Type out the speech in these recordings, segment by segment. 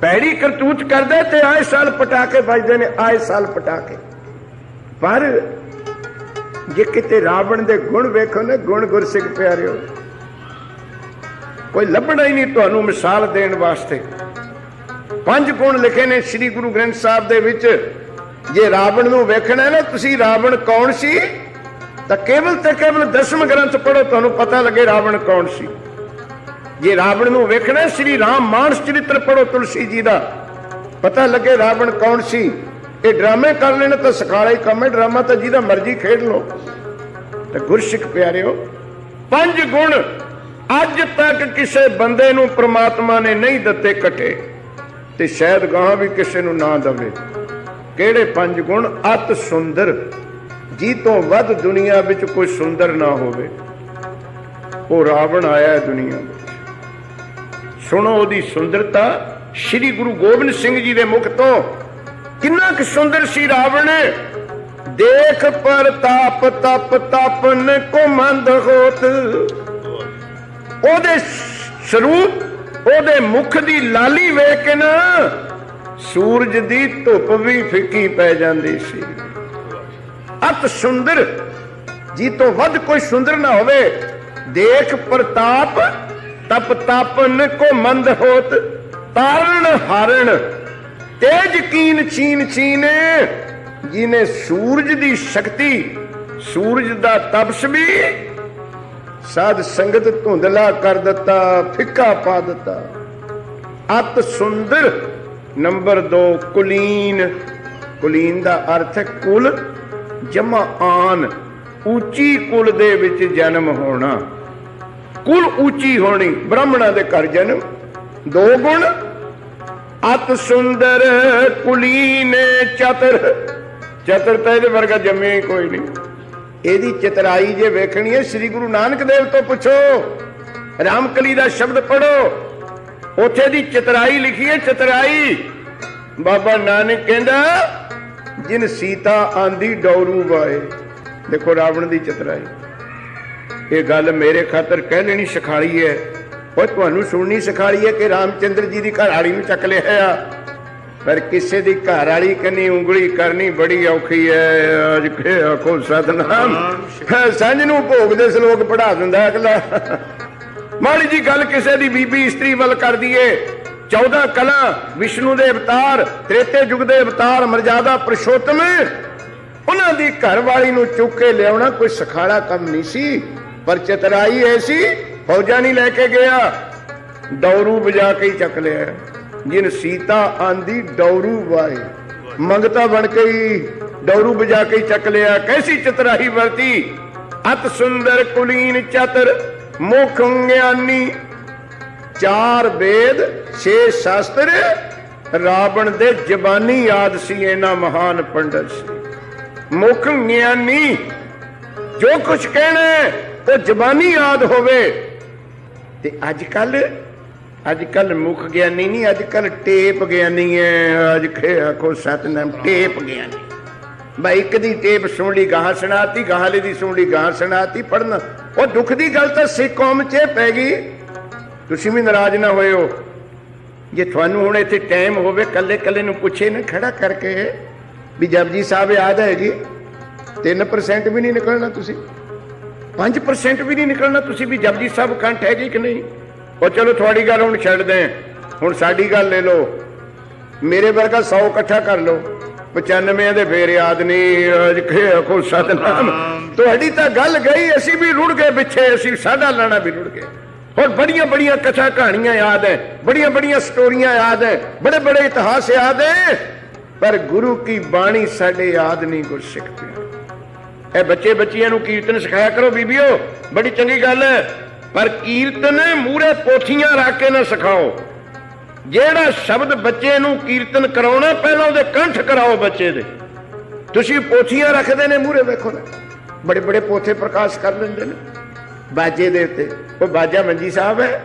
ਪੈੜੀ ਕਰਤੂਤ ਕਰਦੇ ਤੇ ਆਏ ਸਾਲ ਪਟਾਕੇ ਵੱਜਦੇ ਨੇ, ਆਏ ਸਾਲ ਪਟਾਕੇ। ਪਰ ਜੇ ਕਿਤੇ ਰਾਵਣ ਦੇ ਗੁਣ ਵੇਖੋ ਨਾ, ਗੁਣ ਗੁਰਸਿੱਖ ਪਿਆਰਿਓ, ਕੋਈ ਲੱਭਣਾ ਹੀ ਨਹੀਂ ਤੁਹਾਨੂੰ ਮਿਸਾਲ ਦੇਣ ਵਾਸਤੇ। ਪੰਜ ਗੁਣ ਲਿਖੇ ਨੇ ਸ੍ਰੀ ਗੁਰੂ ਗ੍ਰੰਥ ਸਾਹਿਬ ਦੇ ਵਿੱਚ। ਜੇ ਰਾਵਣ ਨੂੰ ਵੇਖਣਾ ਹੈ ਨਾ, ਤੁਸੀਂ ਰਾਵਣ ਕੌਣ ਸੀ? ਤਾਂ ਕੇਵਲ ਤੇ ਕੇਵਲ ਦਸਮ ਗ੍ਰੰਥ ਪੜੋ ਤੁਹਾਨੂੰ ਪਤਾ ਲੱਗੇ ਰਾਵਣ ਕੌਣ ਸੀ। ਜੇ ਰਾਵਣ ਨੂੰ ਵੇਖਣਾ ਸ੍ਰੀ ਰਾਮ ਮਾਨਸ ਚਰਿੱਤਰ ਪੜੋ ਤੁਲਸੀ ਜੀ ਦਾ, ਪਤਾ ਲੱਗੇ ਰਾਵਣ ਕੌਣ ਸੀ? ਇਹ ਡਰਾਮੇ ਕਰ ਲੈਣ ਤਾਂ ਸਖਾਲਾ ਹੀ ਕੰਮ ਹੈ, ਡਰਾਮਾ ਤਾਂ ਜਿਹਦਾ ਮਰਜ਼ੀ ਖੇਡ ਲਓ। ਤੇ ਗੁਰਸਿੱਖ ਪਿਆਰਿਓ, ਪੰਜ ਗੁਣ ਅੱਜ ਤੱਕ ਕਿਸੇ ਬੰਦੇ ਨੂੰ ਪ੍ਰਮਾਤਮਾ ਨੇ ਨਹੀਂ ਦਿੱਤੇ ਇਕੱਠੇ ਤੇ ਸ਼ਾਇਦ ਗਾਂ ਵੀ ਕਿਸੇ ਨੂੰ ਨਾ ਦਵੇ। ਕਿਹੜੇ ਪੰਜ ਗੁਣ? ਅਤ ਸੁੰਦਰ। ਜੀ ਤੋਂ ਵੱਧ ਦੁਨੀਆ ਵਿੱਚ ਕੋਈ ਸੁੰਦਰ ਨਾ ਹੋਵੇ। ਉਹ ਰਾਵਣ ਆਇਆ ਹੈ ਦੁਨੀਆ ਵਿੱਚ। ਸੁਣੋ ਉਹਦੀ ਸੁੰਦਰਤਾ। ਸ੍ਰੀ ਗੁਰੂ ਗੋਬਿੰਦ ਸਿੰਘ ਜੀ ਦੇ ਮੁਖ ਤੋਂ। ਕਿੰਨਾ ਕੁ ਸੁੰਦਰ ਸੀ ਰਾਵਣ। ਦੇਖ ਪ੍ਰਤਾਪ ਤਪ ਤਪਨ ਕੋ ਮੰਦ ਹੋਤ। ਉਹਦੇ ਸਰੂਪ, ਉਹਦੇ ਮੁਖ ਦੀ ਲਾਲੀ ਵੇਖ ਕੇ ਨਾ ਸੂਰਜ ਦੀ ਧੁੱਪ ਵੀ ਫਿੱਕੀ ਪੈ ਜਾਂਦੀ ਸੀ। ਅਤ ਸੁੰਦਰ, ਜੀ ਤੋਂ ਵੱਧ ਕੋਈ ਸੁੰਦਰ ਨਾ ਹੋਵੇ। ਦੇਖ ਪ੍ਰਤਾਪ ਤਪ ਤਾਪਨ ਕੋ ਮੰਦ ਹੋਤ, ਤਾਰਨ ਹਾਰਨ, ਤੇਜ ਕੀਨ ਚੀਨ ਚੀਨੇ ਜਿਨੇ ਸੂਰਜ ਦੀ ਸ਼ਕਤੀ, ਸੂਰਜ ਦਾ ਤਪਸ ਵੀ, ਸਾਧ ਸੰਗਤ ਧੁੰਦਲਾ ਕਰ ਦਿੱਤਾ, ਫਿੱਕਾ ਪਾ ਦਿੱਤਾ। ਅਤ ਸੁੰਦਰ ਨੰਬਰ 2 ਕੁਲੀਨ ਕੁਲੀਨ ਦਾ ਅਰਥ ਹੈ ਕੁਲ, ਜਮਾ ਆਨ, ਉੱਚੀ ਕੁਲ ਦੇ ਵਿੱਚ ਜਨਮ ਹੋਣਾ। ਕੁਲ ਉੱਚੀ ਹੋਣੀ, ਬ੍ਰਾਹਮਣਾਂ ਦੇ ਘਰ ਜਨਮ। ਦੋ ਗੁਣ, ਅਤ ਸੁੰਦਰ ਕੁਲੀਨ ਚਤਰ। ਚਤਰ ਤਾਂ ਇਹਦੇ ਵਰਗਾ ਜੰਮਿਆ ਹੀ ਕੋਈ ਨਹੀਂ। ਇਹਦੀ ਚਤਰਾਈ ਜੇ ਵੇਖਣੀ ਹੈ, ਸ੍ਰੀ ਗੁਰੂ ਨਾਨਕ ਦੇਵ ਤੋਂ ਪੁੱਛੋ। ਰਾਮਕਲੀ ਦਾ ਸ਼ਬਦ ਪੜੋ ਉੱਥੇ ਦੀ ਚਤਰਾਈ ਲਿਖੀ ਹੈ, ਚਤਰਾਈ। ਬਾਬਾ ਨਾਨਕ ਕਹਿੰਦਾ, ਜਿਨ ਸੀਤਾ ਆਂਦੀ ਡੌਰੂ ਵਾਏ। ਦੇਖੋ ਰਾਵਣ ਦੀ ਚਤਰਾਈ। ਇਹ ਗੱਲ ਮੇਰੇ ਖਾਤਰ ਕਹਿ ਲੈਣੀ ਸਿਖਾਲੀ ਹੈ। ਉਹ ਤੁਹਾਨੂੰ ਸੁਣਨੀ ਸਿਖਾਲੀ ਹੈ ਕਿ ਰਾਮਚੰਦਰ ਜੀ ਦੀ ਘਰ ਵਾਲੀ ਨੂੰ ਚੱਕ ਲਿਆ ਆ। ਪਰ ਕਿਸੇ ਦੀ ਘਰ ਵਾਲੀ ਕੰਨੀ ਉਂਗਲੀ ਕਰਨੀ ਬੜੀ ਔਖੀ ਹੈ। ਅੱਜ ਕੇ ਆਖੋ ਸਤਨਾਮ। ਹੈ, ਸੰਝ ਨੂੰ ਭੋਗ ਦੇ ਸ਼ਲੋਕ ਪੜਾ ਦਿੰਦਾ ਅਗਲਾ। ਮਾੜੀ ਜੀ ਗੱਲ ਕਿਸੇ ਦੀ ਬੀਬੀ ਇਸਤਰੀ ਵੱਲ ਕਰ ਦਈਏ 14 ਕਲਾ ਵਿਸ਼ਨੂੰ ਦੇ ਅਵਤਾਰ ਤ੍ਰੇਤੇ ਯੁਗ ਦੇ ਅਵਤਾਰ ਮਰਜ਼ਾਦਾ ਪੁਰਸ਼ੋਤਮ। ਉਹਨਾਂ ਦੀ ਘਰ ਵਾਲੀ ਨੂੰ ਚੁੱਕ ਕੇ ਲਿਆਉਣਾ ਕੋਈ ਸਖਾਲਾ ਕੰਮ ਨਹੀਂ ਸੀ। ਪਰ ਚਤਰਾਈ ਐਸੀ ਫੌਜਾਂ ਨਹੀਂ ਲੈ ਕੇ ਗਿਆ। ਡੌਰੂ ਵਜਾ ਕੇ ਹੀ ਚੱਕ ਲਿਆ। ਜਿਨ ਸੀਤਾ ਆਂਦੀ ਡੌਰੂ ਵਾਏ। ਮੰਗਤਾ ਬਣ ਕੇ ਹੀ ਡੌਰੂ ਵਜਾ ਕੇ ਹੀ ਚੱਕ ਲਿਆ। ਕੈਸੀ ਚਤਰਾਹੀ ਵਰਤੀ? ਅਤ ਸੁੰਦਰ ਕੁਲੀਨ ਚਤਰ, ਮੁਖ ਗਿਆਨੀ। ਚਾਰ ਵੇਦ, ਛੇ ਸ਼ਾਸਤਰ, ਰਾਵਣ ਦੇ ਜ਼ਬਾਨੀ ਯਾਦ ਸੀ ਇਹਨਾਂ ਮਹਾਨ ਪੰਡਤ ਸੀ। ਮੁਖ ਗਿਆਨੀ, ਜੋ ਕੁਝ ਕਹਿਣਾ ਉਹ ਜ਼ਬਾਨੀ ਯਾਦ ਹੋਵੇ। ਤੇ ਅੱਜ ਕੱਲ ਅੱਜ ਕੱਲ ਮੁਖ ਗਿਆਨੀ ਨਹੀਂ ਅੱਜ ਕੱਲ ਟੇਪ ਗਿਆਨੀ ਹੈ ਅੱਜ ਆਖੋ ਸਤਨਾਮ, ਟੇਪ ਗਿਆਨੀ। ਬਈ ਇੱਕ ਦੀ ਟੇਪ ਸੁਣ ਲਈ, ਗਾਹ ਸੁਣਾਤੀ ਗਾਹਲੇ ਦੀ ਸੁਣ ਲਈ, ਗਾਹ ਸੁਣਾਤੀ ਪੜਨ ਉਹ ਦੁੱਖ ਦੀ ਗੱਲ ਤਾਂ ਸਿੱਖ ਕੌਮ 'ਚ ਪੈ ਗਈ। ਤੁਸੀਂ ਵੀ ਨਾਰਾਜ਼ ਨਾ ਹੋਇਓ ਜੇ ਤੁਹਾਨੂੰ ਹੁਣ ਇੱਥੇ ਟਾਈਮ ਹੋਵੇ ਕੱਲੇ ਕੱਲੇ ਨੂੰ ਪੁੱਛੇ ਨਾ, ਖੜਾ ਕਰਕੇ। ਵੀ ਜਪਜੀ ਸਾਹਿਬ, ਯਾਦ ਹੈਗੀ? ਜੀ 3% ਵੀ ਨਹੀਂ ਨਿਕਲਣਾ ਤੁਸੀਂ। 5% ਵੀ ਨਹੀਂ ਨਿਕਲਣਾ, ਤੁਸੀਂ ਵੀ ਜਪਜੀ ਸਾਹਿਬ ਕੰਠ ਹੈਗੀ ਕਿ ਨਹੀਂ? ਉਹ ਚਲੋ ਤੁਹਾਡੀ ਗੱਲ ਹੁਣ ਛੱਡ ਦੇ ਹੁਣ ਸਾਡੀ ਗੱਲ ਲੈ ਲਓ। ਮੇਰੇ ਵਰਗਾ 100 ਇਕੱਠਾ ਕਰ ਲਓ। 95 ਦੇ ਫੇਰ ਯਾਦ ਨਹੀਂ ਅੱਜ ਕੇ ਸਤਨਾਮ। ਤੁਹਾਡੀ ਤਾਂ ਗੱਲ ਗਈ, ਅਸੀਂ ਵੀ ਰੁੜ ਗਏ ਪਿੱਛੇ, ਅਸੀਂ ਸਾਡਾ ਲਾਣਾ ਵੀ ਰੁੜ ਗਏ। ਹੋਰ ਬੜੀਆਂ ਬੜੀਆਂ ਕਥਾ ਕਹਾਣੀਆਂ ਯਾਦ ਹੈ ਬੜੀਆਂ ਬੜੀਆਂ ਸਟੋਰੀਆਂ ਯਾਦ ਹੈ ਬੜੇ ਬੜੇ ਇਤਿਹਾਸ ਯਾਦ ਹੈ। ਪਰ ਗੁਰੂ ਕੀ ਬਾਣੀ ਸਾਡੇ ਯਾਦ ਨਹੀਂ ਗੁਰਸਿੱਖ ਪਿਆ ਇਹ ਬੱਚੇ ਬੱਚੀਆਂ ਨੂੰ ਕੀਰਤਨ ਸਿਖਾਇਆ ਕਰੋ ਬੀਬੀਓ, ਬੜੀ ਚੰਗੀ ਗੱਲ ਹੈ। ਪਰ ਕੀਰਤਨ ਮੂਰੇ ਪੋਥੀਆਂ ਰੱਖ ਕੇ ਨਾ ਸਿਖਾਓ। ਜਿਹੜਾ ਸ਼ਬਦ ਬੱਚੇ ਨੂੰ ਕੀਰਤਨ ਕਰਾਉਣਾ, ਪਹਿਲਾਂ ਉਹਦੇ ਕੰਠ ਕਰਾਓ ਬੱਚੇ ਦੇ। ਤੁਸੀਂ ਪੋਥੀਆਂ ਰੱਖਦੇ ਨੇ ਮੂਰੇ ਵੇਖੋ ਨਾ। ਬੜੇ ਬੜੇ ਪੋਥੇ ਪ੍ਰਕਾਸ਼ ਕਰ ਲੈਂਦੇ ਨੇ। ਬਾਜੇ ਦੇ ਉੱਤੇ। ਉਹ ਬਾਜਾ ਮੰਜੀ ਸਾਹਿਬ ਹੈ।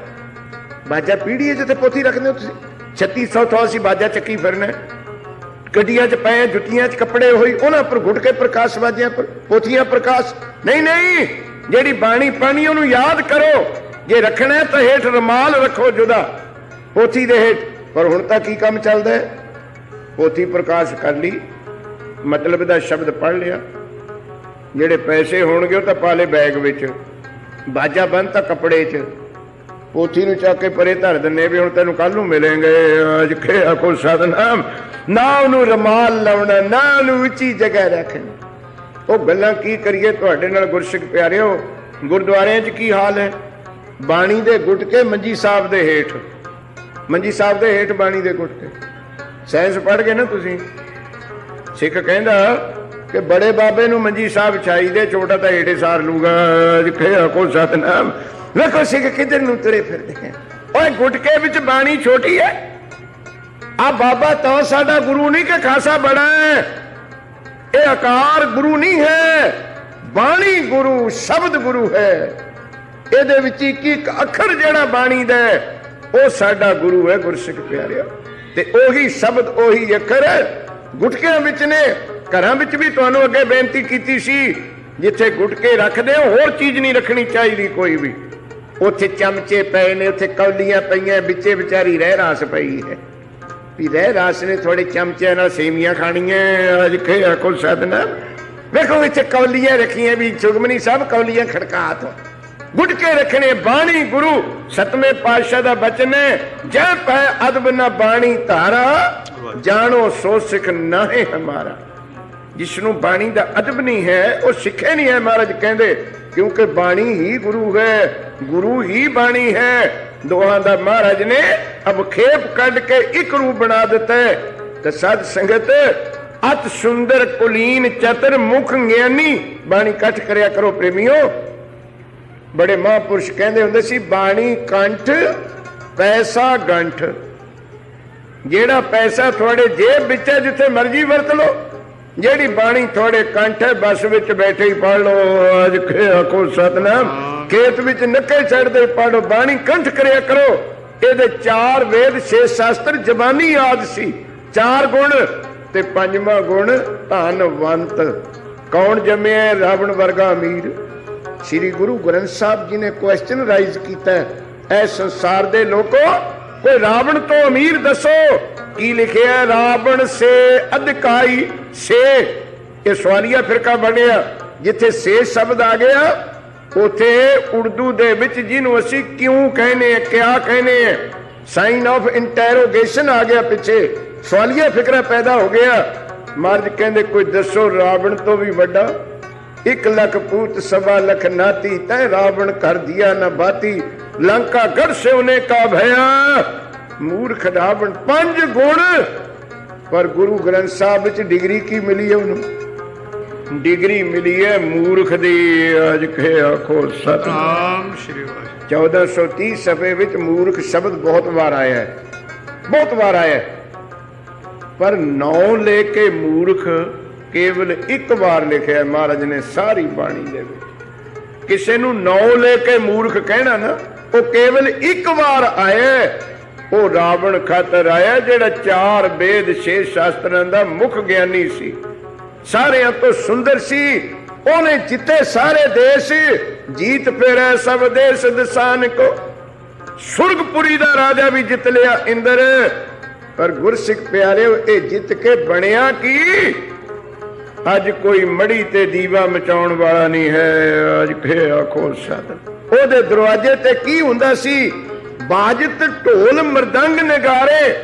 ਬਾਜਾ ਪੀੜੀ ਹੈ ਜਿੱਥੇ ਪੋਥੀ ਰੱਖਦੇ ਹੋ ਤੁਸੀਂ। 3600 ਤੋਂ ਅਸੀਂ ਬਾਜਾ ਚੱਕੀ ਫਿਰਨਾ ਗੱਡੀਆਂ 'ਚ ਪਏ, ਜੁੱਤੀਆਂ 'ਚ ਕੱਪੜੇ ਹੋਈ, ਉਹਨਾਂ ਪਰ ਘੁੱਟ ਕੇ ਪ੍ਰਕਾਸ਼ ਵਾਜਿਆਂ ਪਰ ਪੋਥੀਆਂ ਪ੍ਰਕਾਸ਼। ਨਹੀਂ ਨਹੀਂ, ਜਿਹੜੀ ਬਾਣੀ ਪਾਣੀ ਉਹਨੂੰ ਯਾਦ ਕਰੋ। ਜੇ ਰੱਖਣਾ ਤਾਂ ਹੇਠ ਰਮਾਲ ਰੱਖੋ ਜੁਦਾ। ਪੋਥੀ ਦੇ ਹੇਠ। ਪਰ ਹੁਣ ਤਾਂ ਕੀ ਕੰਮ ਚੱਲਦਾ ਹੈ? ਪੋਥੀ ਪ੍ਰਕਾਸ਼ ਕਰ ਲਈ। ਮਤਲਬ ਦਾ ਸ਼ਬਦ ਪੜ੍ਹ ਲਿਆ। ਜਿਹੜੇ ਪੈਸੇ ਹੋਣਗੇ, ਉਹ ਤਾਂ ਪਾ ਲਏ ਬੈਗ ਵਿੱਚ। ਬਾਜਾ ਬੰਦ ਤਾਂ ਕੱਪੜੇ 'ਚ। ਪੋਥੀ ਨੂੰ ਚੱਕ ਕੇ ਪਰੇ ਧਰ ਦਿੰਨੇ ਵੀ ਹੁਣ ਤੈਨੂੰ ਕੱਲ ਨੂੰ ਮਿਲेंगे ਅੱਜ ਆਖੋ ਸਤਨਾਮ? ਨਾ ਉਹਨੂੰ ਰਮਾਲ ਲਾਉਣਾ, ਨਾ ਉਹਨੂੰ ਉੱਚੀ ਜਗ੍ਹਾ ਰੱਖਣੀ। ਉਹ ਗੱਲਾਂ ਕੀ ਕਰੀਏ ਤੁਹਾਡੇ ਨਾਲ ਗੁਰਸਿੱਖ ਪਿਆਰਿਓ? ਗੁਰਦੁਆਰਿਆਂ 'ਚ ਕੀ ਹਾਲ ਹੈ? ਬਾਣੀ ਦੇ ਗੁਟਕੇ ਮੰਜੀ ਸਾਹਿਬ ਦੇ ਹੇਠ। ਮੰਜੀ ਸਾਹਿਬ ਦੇ ਹੇਠ ਬਾਣੀ ਦੇ ਗੁਟਕੇ। ਸਾਇੰਸ ਪੜ੍ਹ ਗਏ ਨਾ ਤੁਸੀਂ? ਸਿੱਖ ਕਹਿੰਦਾ ਕਿ ਬੜੇ ਬਾਬੇ ਨੂੰ ਮੰਜੀ ਸਾਹਿਬ ਛਾਈ ਦੇ ਛੋਟਾ ਤਾਂ ਏਡੇ ਸਾਰ ਲੂਗਾ। ਜਿੱਥੇ ਕੋ ਸਤਨਾਮ? ਵੇਖੋ ਸਿੱਖ ਕਿਧਰ ਨੂੰ ਤੁਰੇ ਫਿਰਦੇ ਹੈ ਓਏ ਗੁਟਕੇ ਵਿੱਚ ਬਾਣੀ ਛੋਟੀ ਹੈ ਆ ਬਾਬਾ ਤਾਂ ਸਾਡਾ ਗੁਰੂ ਨਹੀਂ ਕਿ ਖਾਸਾ ਬੜਾ ਹੈ ਇਹ ਆਕਾਰ ਗੁਰੂ ਨਹੀਂ ਹੈ, ਬਾਣੀ ਗੁਰੂ, ਸ਼ਬਦ ਗੁਰੂ ਹੈ। ਇਹਦੇ ਵਿੱਚ ਇੱਕ ਇੱਕ ਅੱਖਰ ਜਿਹੜਾ ਬਾਣੀ ਦਾ ਉਹ ਸਾਡਾ ਗੁਰੂ ਹੈ ਗੁਰਸਿੱਖ ਪਿਆਰਿਆ ਤੇ ਉਹੀ ਸ਼ਬਦ, ਉਹੀ ਅੱਖਰ ਗੁਟਕਿਆਂ ਵਿੱਚ ਨੇ। ਘਰਾਂ ਵਿੱਚ ਵੀ ਤੁਹਾਨੂੰ ਅੱਗੇ ਬੇਨਤੀ ਕੀਤੀ ਸੀ, ਜਿੱਥੇ ਗੁਟਕੇ ਰੱਖਦੇ ਹੋ, ਹੋਰ ਚੀਜ਼ ਨਹੀਂ ਰੱਖਣੀ ਚਾਹੀਦੀ ਕੋਈ ਵੀ। ਉੱਥੇ ਚਮਚੇ ਪਏ ਨੇ, ਉੱਥੇ ਕੌਲੀਆਂ ਪਈਆਂ, ਵਿੱਚੇ ਵਿਚਾਰੀ ਰਹਿ ਰਾਸ ਪਈ ਹੈ। ਵੀ ਰਹਿ ਰਾਸ ਨੇ ਥੋੜੇ ਚਮਚਿਆਂ ਨਾਲ ਸੇਮੀਆਂ ਖਾਣੀਆਂ ਅੱਜ ਖੇ ਆਖੋ ਸਦਨਾ ਵੇਖੋ, ਇੱਥੇ ਕੌਲੀਆਂ ਰੱਖੀਆਂ ਵੀ ਸੁਗਮਨੀ ਸਾਹਿਬ ਕੌਲੀਆਂ ਖੜਕਾ ਤੋਂ। ਗੁਟਕੇ ਰੱਖਣੇ, ਬਾਣੀ ਗੁਰੂ, ਸਤਵੇਂ ਪਾਤਸ਼ਾਹ ਦਾ ਬਚਨ ਹੈ, ਜੈ ਪੈ ਅਦਬ ਨਾ ਬਾਣੀ ਧਾਰਾ, ਜਾਣੋ ਸੋ ਸਿੱਖ ਨਾਹੇ ਹਮਾਰਾ। ਜਿਸ ਨੂੰ ਬਾਣੀ ਦਾ ਅਦਬ ਨਹੀਂ ਹੈ, ਉਹ ਸਿੱਖੇ ਨਹੀਂ ਹੈ ਮਹਾਰਾਜ, ਕਹਿੰਦੇ ਕਿਉਂਕਿ ਬਾਣੀ ਹੀ ਗੁਰੂ ਹੈ, ਗੁਰੂ ਹੀ ਬਾਣੀ ਹੈ। ਦੋਹਾਂ ਦਾ ਮਹਾਰਾਜ ਨੇ ਅਬਖੇਪ ਕੱਢ ਕੇ ਇੱਕ ਰੂਪ ਬਣਾ ਦਿੱਤਾ ਤੇ ਸਤ ਸੰਗਤ, ਅਤ ਸੁੰਦਰ ਕੁਲੀਨ ਚਤਰ ਮੁਖ ਗਿਆਨੀ ਬਾਣੀ ਇਕੱਠ ਕਰਿਆ ਕਰੋ ਪ੍ਰੇਮੀਓ। ਬੜੇ ਮਹਾਂਪੁਰਸ਼ ਕਹਿੰਦੇ ਹੁੰਦੇ ਸੀ, ਬਾਣੀ ਕੰਠ, ਪੈਸਾ ਗੰਠ। ਜਿਹੜਾ ਪੈਸਾ ਤੁਹਾਡੇ ਜੇਬ ਵਿੱਚ ਹੈ, ਜਿੱਥੇ ਮਰਜ਼ੀ ਵਰਤ ਲਓ। ਜਿਹੜੀ ਬਾਣੀ ਤੁਹਾਡੇ ਕੰਠ ਬੱਸ ਵਿੱਚ ਬੈਠੇ ਹੀ ਪੜ ਲਓ ਅੱਜ ਖੇ ਆਖੋ ਸਤਨਾਮ। ਖੇਤ ਵਿੱਚ ਨੱਕੇ ਛੱਡਦੇ ਪੜੋ ਬਾਣੀ ਕੰਠ ਕਰਿਆ ਕਰੋ। ਇਹਦੇ ਚਾਰ ਵੇਦ ਛੇ ਸ਼ਾਸਤਰ ਜ਼ਬਾਨੀ ਆਦ ਸੀ। ਚਾਰ ਗੁਣ ਤੇ ਪੰਜਵਾਂ ਗੁਣ ਧਨਵੰਤ। ਕੌਣ ਜੰਮਿਆ ਰਾਵਣ ਵਰਗਾ ਅਮੀਰ? ਸ੍ਰੀ ਗੁਰੂ ਗ੍ਰੰਥ ਸਾਹਿਬ ਜੀ ਨੇ ਕੁਐਸਚਨ ਰਾਈਜ਼ ਕੀਤਾ ਐ ਸੰਸਾਰ ਦੇ ਲੋਕੋ ਕੋਈ ਰਾਵਣ ਤੋਂ ਅਮੀਰ ਦੱਸੋ, ਕੀ ਲਿਖਿਆ ਰਾਵਣ ਸੇ ਅਧਿਕਾਈ ਸੇ। ਇਹ ਸਵਾਲੀਆ ਫਿਰਕਾ ਬਣਿਆ, ਜਿੱਥੇ ਸੇ ਸ਼ਬਦ ਆ ਗਿਆ, ਉਥੇ ਉਰਦੂ ਦੇ ਵਿੱਚ ਜਿਹਨੂੰ ਅਸੀਂ ਕਿਉਂ ਕਹਿੰਦੇ ਆ ਕਿਆ ਕਹਿੰਦੇ ਆ ਸਾਈਨ ਆਫ ਇੰਟਰੋਗੇਸ਼ਨ ਆ ਗਿਆ ਪਿੱਛੇ। ਸਵਾਲੀਆ ਫਿਕਰਾ ਪੈਦਾ ਹੋ ਗਿਆ। ਮਰਦ ਕਹਿੰਦੇ, ਕੋਈ ਦੱਸੋ, ਰਾਵਣ ਤੋਂ ਵੀ ਵੱਡਾ ਇੱਕ ਲੱਖ ਪੂਤ ਸਵਾ ਲੱਖ ਨਾਤੀ ਤੈ ਰਾਵਣ ਕਰ ਦਿਆ ਨਾ ਬਾਤੀ। ਲੰਕਾ ਗੜ ਸੇ ਉਹਨੇ ਕਾ ਭਇਆ। ਮੂਰਖ ਰਾਵਣ ਪੰਜ ਗੁਣ। ਪਰ ਗੁਰੂ ਗ੍ਰੰਥ ਸਾਹਿਬ ਵਿੱਚ ਡਿਗਰੀ ਕੀ ਮਿਲੀ ਹੈ ਉਹਨੂੰ? ਡਿਗਰੀ ਮਿਲੀ ਹੈ ਮੂਰਖ ਦੀ ਅੱਜ ਖੇ ਆਖੋ ਸਤ। ਰਾਮ ਸ਼੍ਰੀ ਵਾਹਿਗੁਰੂ। 1430 ਸਫੇ ਵਿੱਚ ਮੂਰਖ ਸ਼ਬਦ ਬਹੁਤ ਵਾਰ ਆਇਆ ਹੈ। ਬਹੁਤ ਵਾਰ ਆਇਆ ਹੈ। ਪਰ ਨੌ ਲੈ ਕੇ ਮੂਰਖ ਕੇਵਲ ਇੱਕ ਵਾਰ ਲਿਖਿਆ ਮਹਾਰਾਜ ਨੇ ਸਾਰੀ ਬਾਣੀ ਦੇ ਵਿੱਚ। ਕਿਸੇ ਨੂੰ ਨੌ ਲੈ ਕੇ ਮੂਰਖ ਕਹਿਣਾ ਨਾ, ਉਹ ਕੇਵਲ ਇੱਕ ਵਾਰ ਆਇਆ ਉਹ ਰਾਵਣ ਖਾਤਰ ਆਇਆ ਜਿਹੜਾ ਚਾਰ ਵੇਦ ਛੇ ਸ਼ਾਸਤਰਾਂ ਦਾ ਮੁੱਖ ਗਿਆਨੀ ਸੀ। ਸਾਰਿਆਂ ਤੋਂ ਸੁੰਦਰ ਸੀ, ਉਹਨੇ ਜਿੱਤੇ ਸਾਰੇ ਦੇਸ਼, ਜੀਤ ਫੇਰੈ ਸਭ ਦੇਸ਼ ਦਸਾਨ ਕੋ। ਸੁਰਗਪੁਰੀ ਦਾ ਰਾਜਾ ਵੀ ਜਿੱਤ ਲਿਆ ਇੰਦਰ। ਪਰ ਗੁਰਸਿੱਖ ਪਿਆਰਿਓ, ਇਹ ਜਿੱਤ ਕੇ ਬਣਿਆ ਕੀ? ਅੱਜ ਕੋਈ ਮੜੀ ਤੇ ਦੀਵਾ ਮਚਾਉਣ ਵਾਲਾ ਨਹੀਂ ਹੈ। ਅੱਜ ਖੇ ਆਖੋ ਸਤ ਉਹਦੇ ਦਰਵਾਜ਼ੇ ਤੇ ਕੀ ਹੁੰਦਾ ਸੀ? ਬਾਜਤ ਢੋਲ ਮਰਦੰਗ ਨਗਾਰੇ।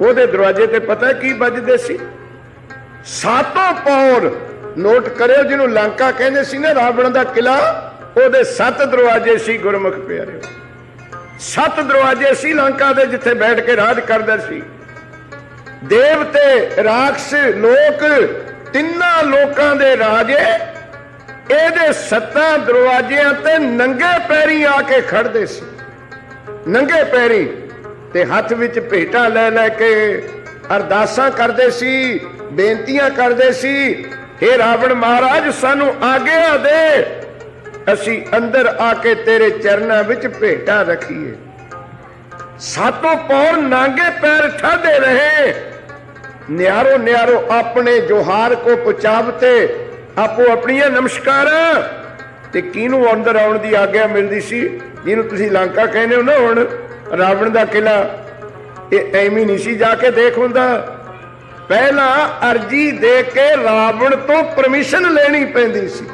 ਉਹਦੇ ਦਰਵਾਜ਼ੇ ਤੇ ਪਤਾ ਕੀ ਵੱਜਦੇ ਸੀ? ਸਾਤੋਂ ਪੌਰ ਨੋਟ ਕਰਿਓ, ਜਿਹਨੂੰ ਲੰਕਾ ਕਹਿੰਦੇ ਸੀ ਨਾ, ਰਾਵਣ ਦਾ ਕਿਲਾ, ਉਹਦੇ ਸੱਤ ਦਰਵਾਜ਼ੇ ਸੀ ਗੁਰਮੁਖ ਪਿਆਰਿਓ। ਸੱਤ ਦਰਵਾਜ਼ੇ ਸੀ ਲੰਕਾ ਦੇ, ਜਿੱਥੇ ਬੈਠ ਕੇ ਰਾਜ ਕਰਦਾ ਸੀ। ਦੇਵਤੇ, ਰਾਖਸ਼, ਲੋਕ ਤਿੰਨਾਂ ਲੋਕਾਂ ਦੇ ਰਾਜੇ, ਇਹਦੇ ਸੱਤਾਂ ਦਰਵਾਜ਼ਿਆਂ ਤੇ ਨੰਗੇ ਪੈਰੀ ਆ ਕੇ ਖੜਦੇ ਸੀ। ਨੰਗੇ ਪੈਰੀ ਤੇ ਹੱਥ ਵਿੱਚ ਭੇਟਾ ਲੈ ਲੈ ਕੇ ਅਰਦਾਸਾਂ ਕਰਦੇ ਸੀ, ਬੇਨਤੀਆਂ ਕਰਦੇ ਸੀ हे ਰਾਵਣ ਮਹਾਰਾਜ, ਸਾਨੂੰ ਆਗਿਆ ਦੇ। ਅਸੀਂ ਅੰਦਰ ਆ ਕੇ ਤੇਰੇ ਚਰਨਾਂ ਵਿੱਚ ਭੇਟਾਂ ਰੱਖੀਏ। ਸਾਤੋਂ ਪੌਰ ਨਾਂਗੇ ਪੈਰ ਠਾਦੇ ਰਹੇ। ਨਿਆਰੋ ਨਿਆਰੋ, ਆਪਣੇ ਜੋਹਾਰ ਕੋ ਪੁਚਾਵਤੇ, ਆਪੋ ਆਪਣੀਆਂ ਨਮਸਕਾਰਾਂ। ਤੇ ਕਿਹਨੂੰ ਅੰਦਰ ਆਉਣ ਦੀ ਆਗਿਆ ਮਿਲਦੀ ਸੀ? ਜਿਹਨੂੰ ਤੁਸੀਂ ਲੰਕਾ ਕਹਿੰਦੇ ਹੋ ਨਾ ਹੁਣ, ਰਾਵਣ ਦਾ ਕਿਲਾ ਇਹ ਐਵੇਂ ਨਹੀਂ ਸੀ ਜਾ ਕੇ ਦੇਖ ਹੁੰਦਾ। ਪਹਿਲਾਂ ਅਰਜੀ ਦੇ ਕੇ ਰਾਵਣ ਤੋਂ ਪਰਮਿਸ਼ਨ ਲੈਣੀ ਪੈਂਦੀ ਸੀ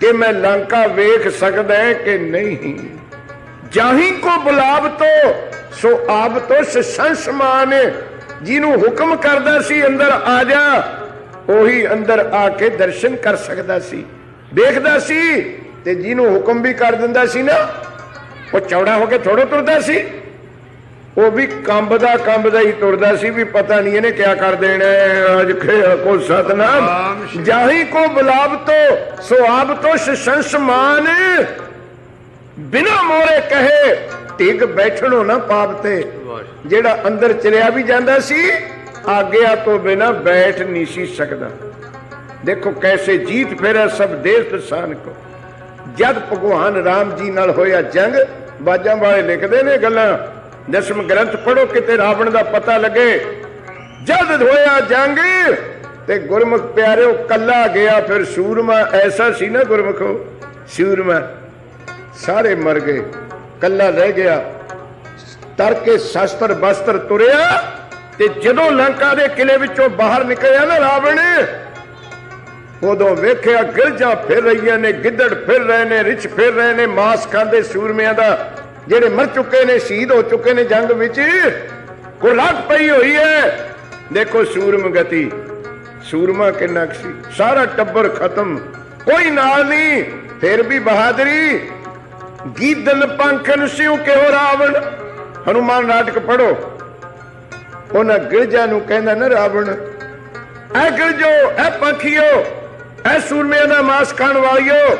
ਕਿ ਮੈਂ ਲੰਕਾ ਵੇਖ ਸਕਦਾ ਕਿ ਨਹੀਂ। ਜਾਹੀ ਕੋ ਬੁਲਾਵ ਤੋ ਸੋ ਆਪ ਤੋ ਸੰਸਮਾਨ ਜਿਹਨੂੰ ਹੁਕਮ ਕਰਦਾ ਸੀ ਅੰਦਰ ਆ ਜਾ। ਉਹੀ ਅੰਦਰ ਆ ਕੇ ਦਰਸ਼ਨ ਕਰ ਸਕਦਾ ਸੀ। ਦੇਖਦਾ ਸੀ ਤੇ ਜਿਹਨੂੰ ਹੁਕਮ ਵੀ ਕਰ ਦਿੰਦਾ ਸੀ ਨਾ ਉਹ ਚੌੜਾ ਹੋ ਕੇ ਥੋੜੋ ਤੁਰਦਾ ਸੀ। ਉਹ ਵੀ ਕੰਬਦਾ ਕੰਬਦਾ ਹੀ ਤੁਰਦਾ ਸੀ ਵੀ ਪਤਾ ਨਹੀਂ ਇਹਨੇ ਕਿਆ ਕਰ ਦੇਣਾ ਅੱਜ ਖੇ ਕੋ ਸਤਨਾਮ। ਜਾਹੀ ਕੋ ਬੁਲਾਵ ਤੋ ਸੋ ਆਪ ਤੋ ਸੰਸਮਾਨ। ਬਿਨਾ ਮੋਰੇ ਕਹੇ ਟਿਕ ਬੈਠਣੋ ਨਾ ਪਾਪ ਤੇ। ਜਿਹੜਾ ਅੰਦਰ ਚਲਿਆ ਵੀ ਜਾਂਦਾ ਸੀ, ਆਗਿਆ ਤੋਂ ਬਿਨਾ ਬੈਠ ਨਹੀਂ ਸੀ ਸਕਦਾ। ਦੇਖੋ ਕੈਸੇ ਜੀਤ ਫੇਰਾ ਸਭ ਦੇਸ਼ ਦਸਾਨ ਕੋ ਜਦ ਭਗਵਾਨ ਰਾਮ ਜੀ ਨਾਲ ਹੋਇਆ ਜੰਗ, ਬਾਜਾਂ ਵਾਲੇ ਲਿਖਦੇ ਨੇ ਗੱਲਾਂ। ਦਸਮ ਗ੍ਰੰਥ ਪੜੋ ਕਿਤੇ ਰਾਵਣ ਦਾ ਪਤਾ ਲੱਗੇ। ਜਦ ਹੋਇਆ ਜੰਗ, ਤੇ ਗੁਰਮੁਖ ਪਿਆਰਿਓ, ਕੱਲਾ ਗਿਆ ਫਿਰ ਸੂਰਮਾ, ਐਸਾ ਸੀ ਨਾ ਗੁਰਮੁਖੋ। ਸੂਰਮਾ, ਸਾਰੇ ਮਰ ਗਏ। ਕੱਲਾ ਰਹਿ ਗਿਆ। ਤਰ ਕੇ ਸ਼ਸਤਰ ਬਸਤਰ ਤੁਰਿਆ ਤੇ ਜਦੋਂ ਲੰਕਾ ਦੇ ਕਿਲੇ ਵਿੱਚੋਂ ਬਾਹਰ ਨਿਕਲਿਆ ਨਾ ਰਾਵਣ, ਉਦੋਂ ਵੇਖਿਆ ਗਿਰਜਾਂ ਫਿਰ ਰਹੀਆਂ ਨੇ, ਗਿੱਦੜ ਫਿਰ ਰਹੇ ਨੇ, ਰਿਛ ਫਿਰ ਰਹੇ ਨੇ, ਮਾਸ ਖਾਂਦੇ ਸੂਰਮਿਆਂ ਦਾ। ਜਿਹੜੇ ਮਰ ਚੁੱਕੇ ਨੇ, ਸ਼ਹੀਦ ਹੋ ਚੁੱਕੇ ਨੇ ਜੰਗ ਵਿੱਚ ਕੋ ਲੱਗ ਪਈ ਹੋਈ ਹੈ। ਦੇਖੋ ਸੂਰਮ ਗਤੀ। ਸੂਰਮਾ ਕਿੰਨਾ ਕੁ ਸੀ। ਸਾਰਾ ਟੱਬਰ ਖਤਮ। ਕੋਈ ਨਾਲ ਨਹੀਂ, ਫਿਰ ਵੀ ਬਹਾਦਰੀ। ਗੀਦਨ ਪੰਖਨ ਸਿਉ ਕਿਹੋ ਰਾਵਣ? ਹਨੂਮਾਨ ਨਾਟਕ ਪੜੋ ਉਹਨਾਂ ਗਿਰਜਾ ਨੂੰ ਕਹਿੰਦਾ, ਨਾ ਰਾਵਣ, ਐ ਗਿਰਜੋ, ਐ ਪੰਖੀਓ, ਐ ਸੂਰਮਿਆਂ ਦਾ ਮਾਸ ਖਾਣ ਵਾਲਿਓ,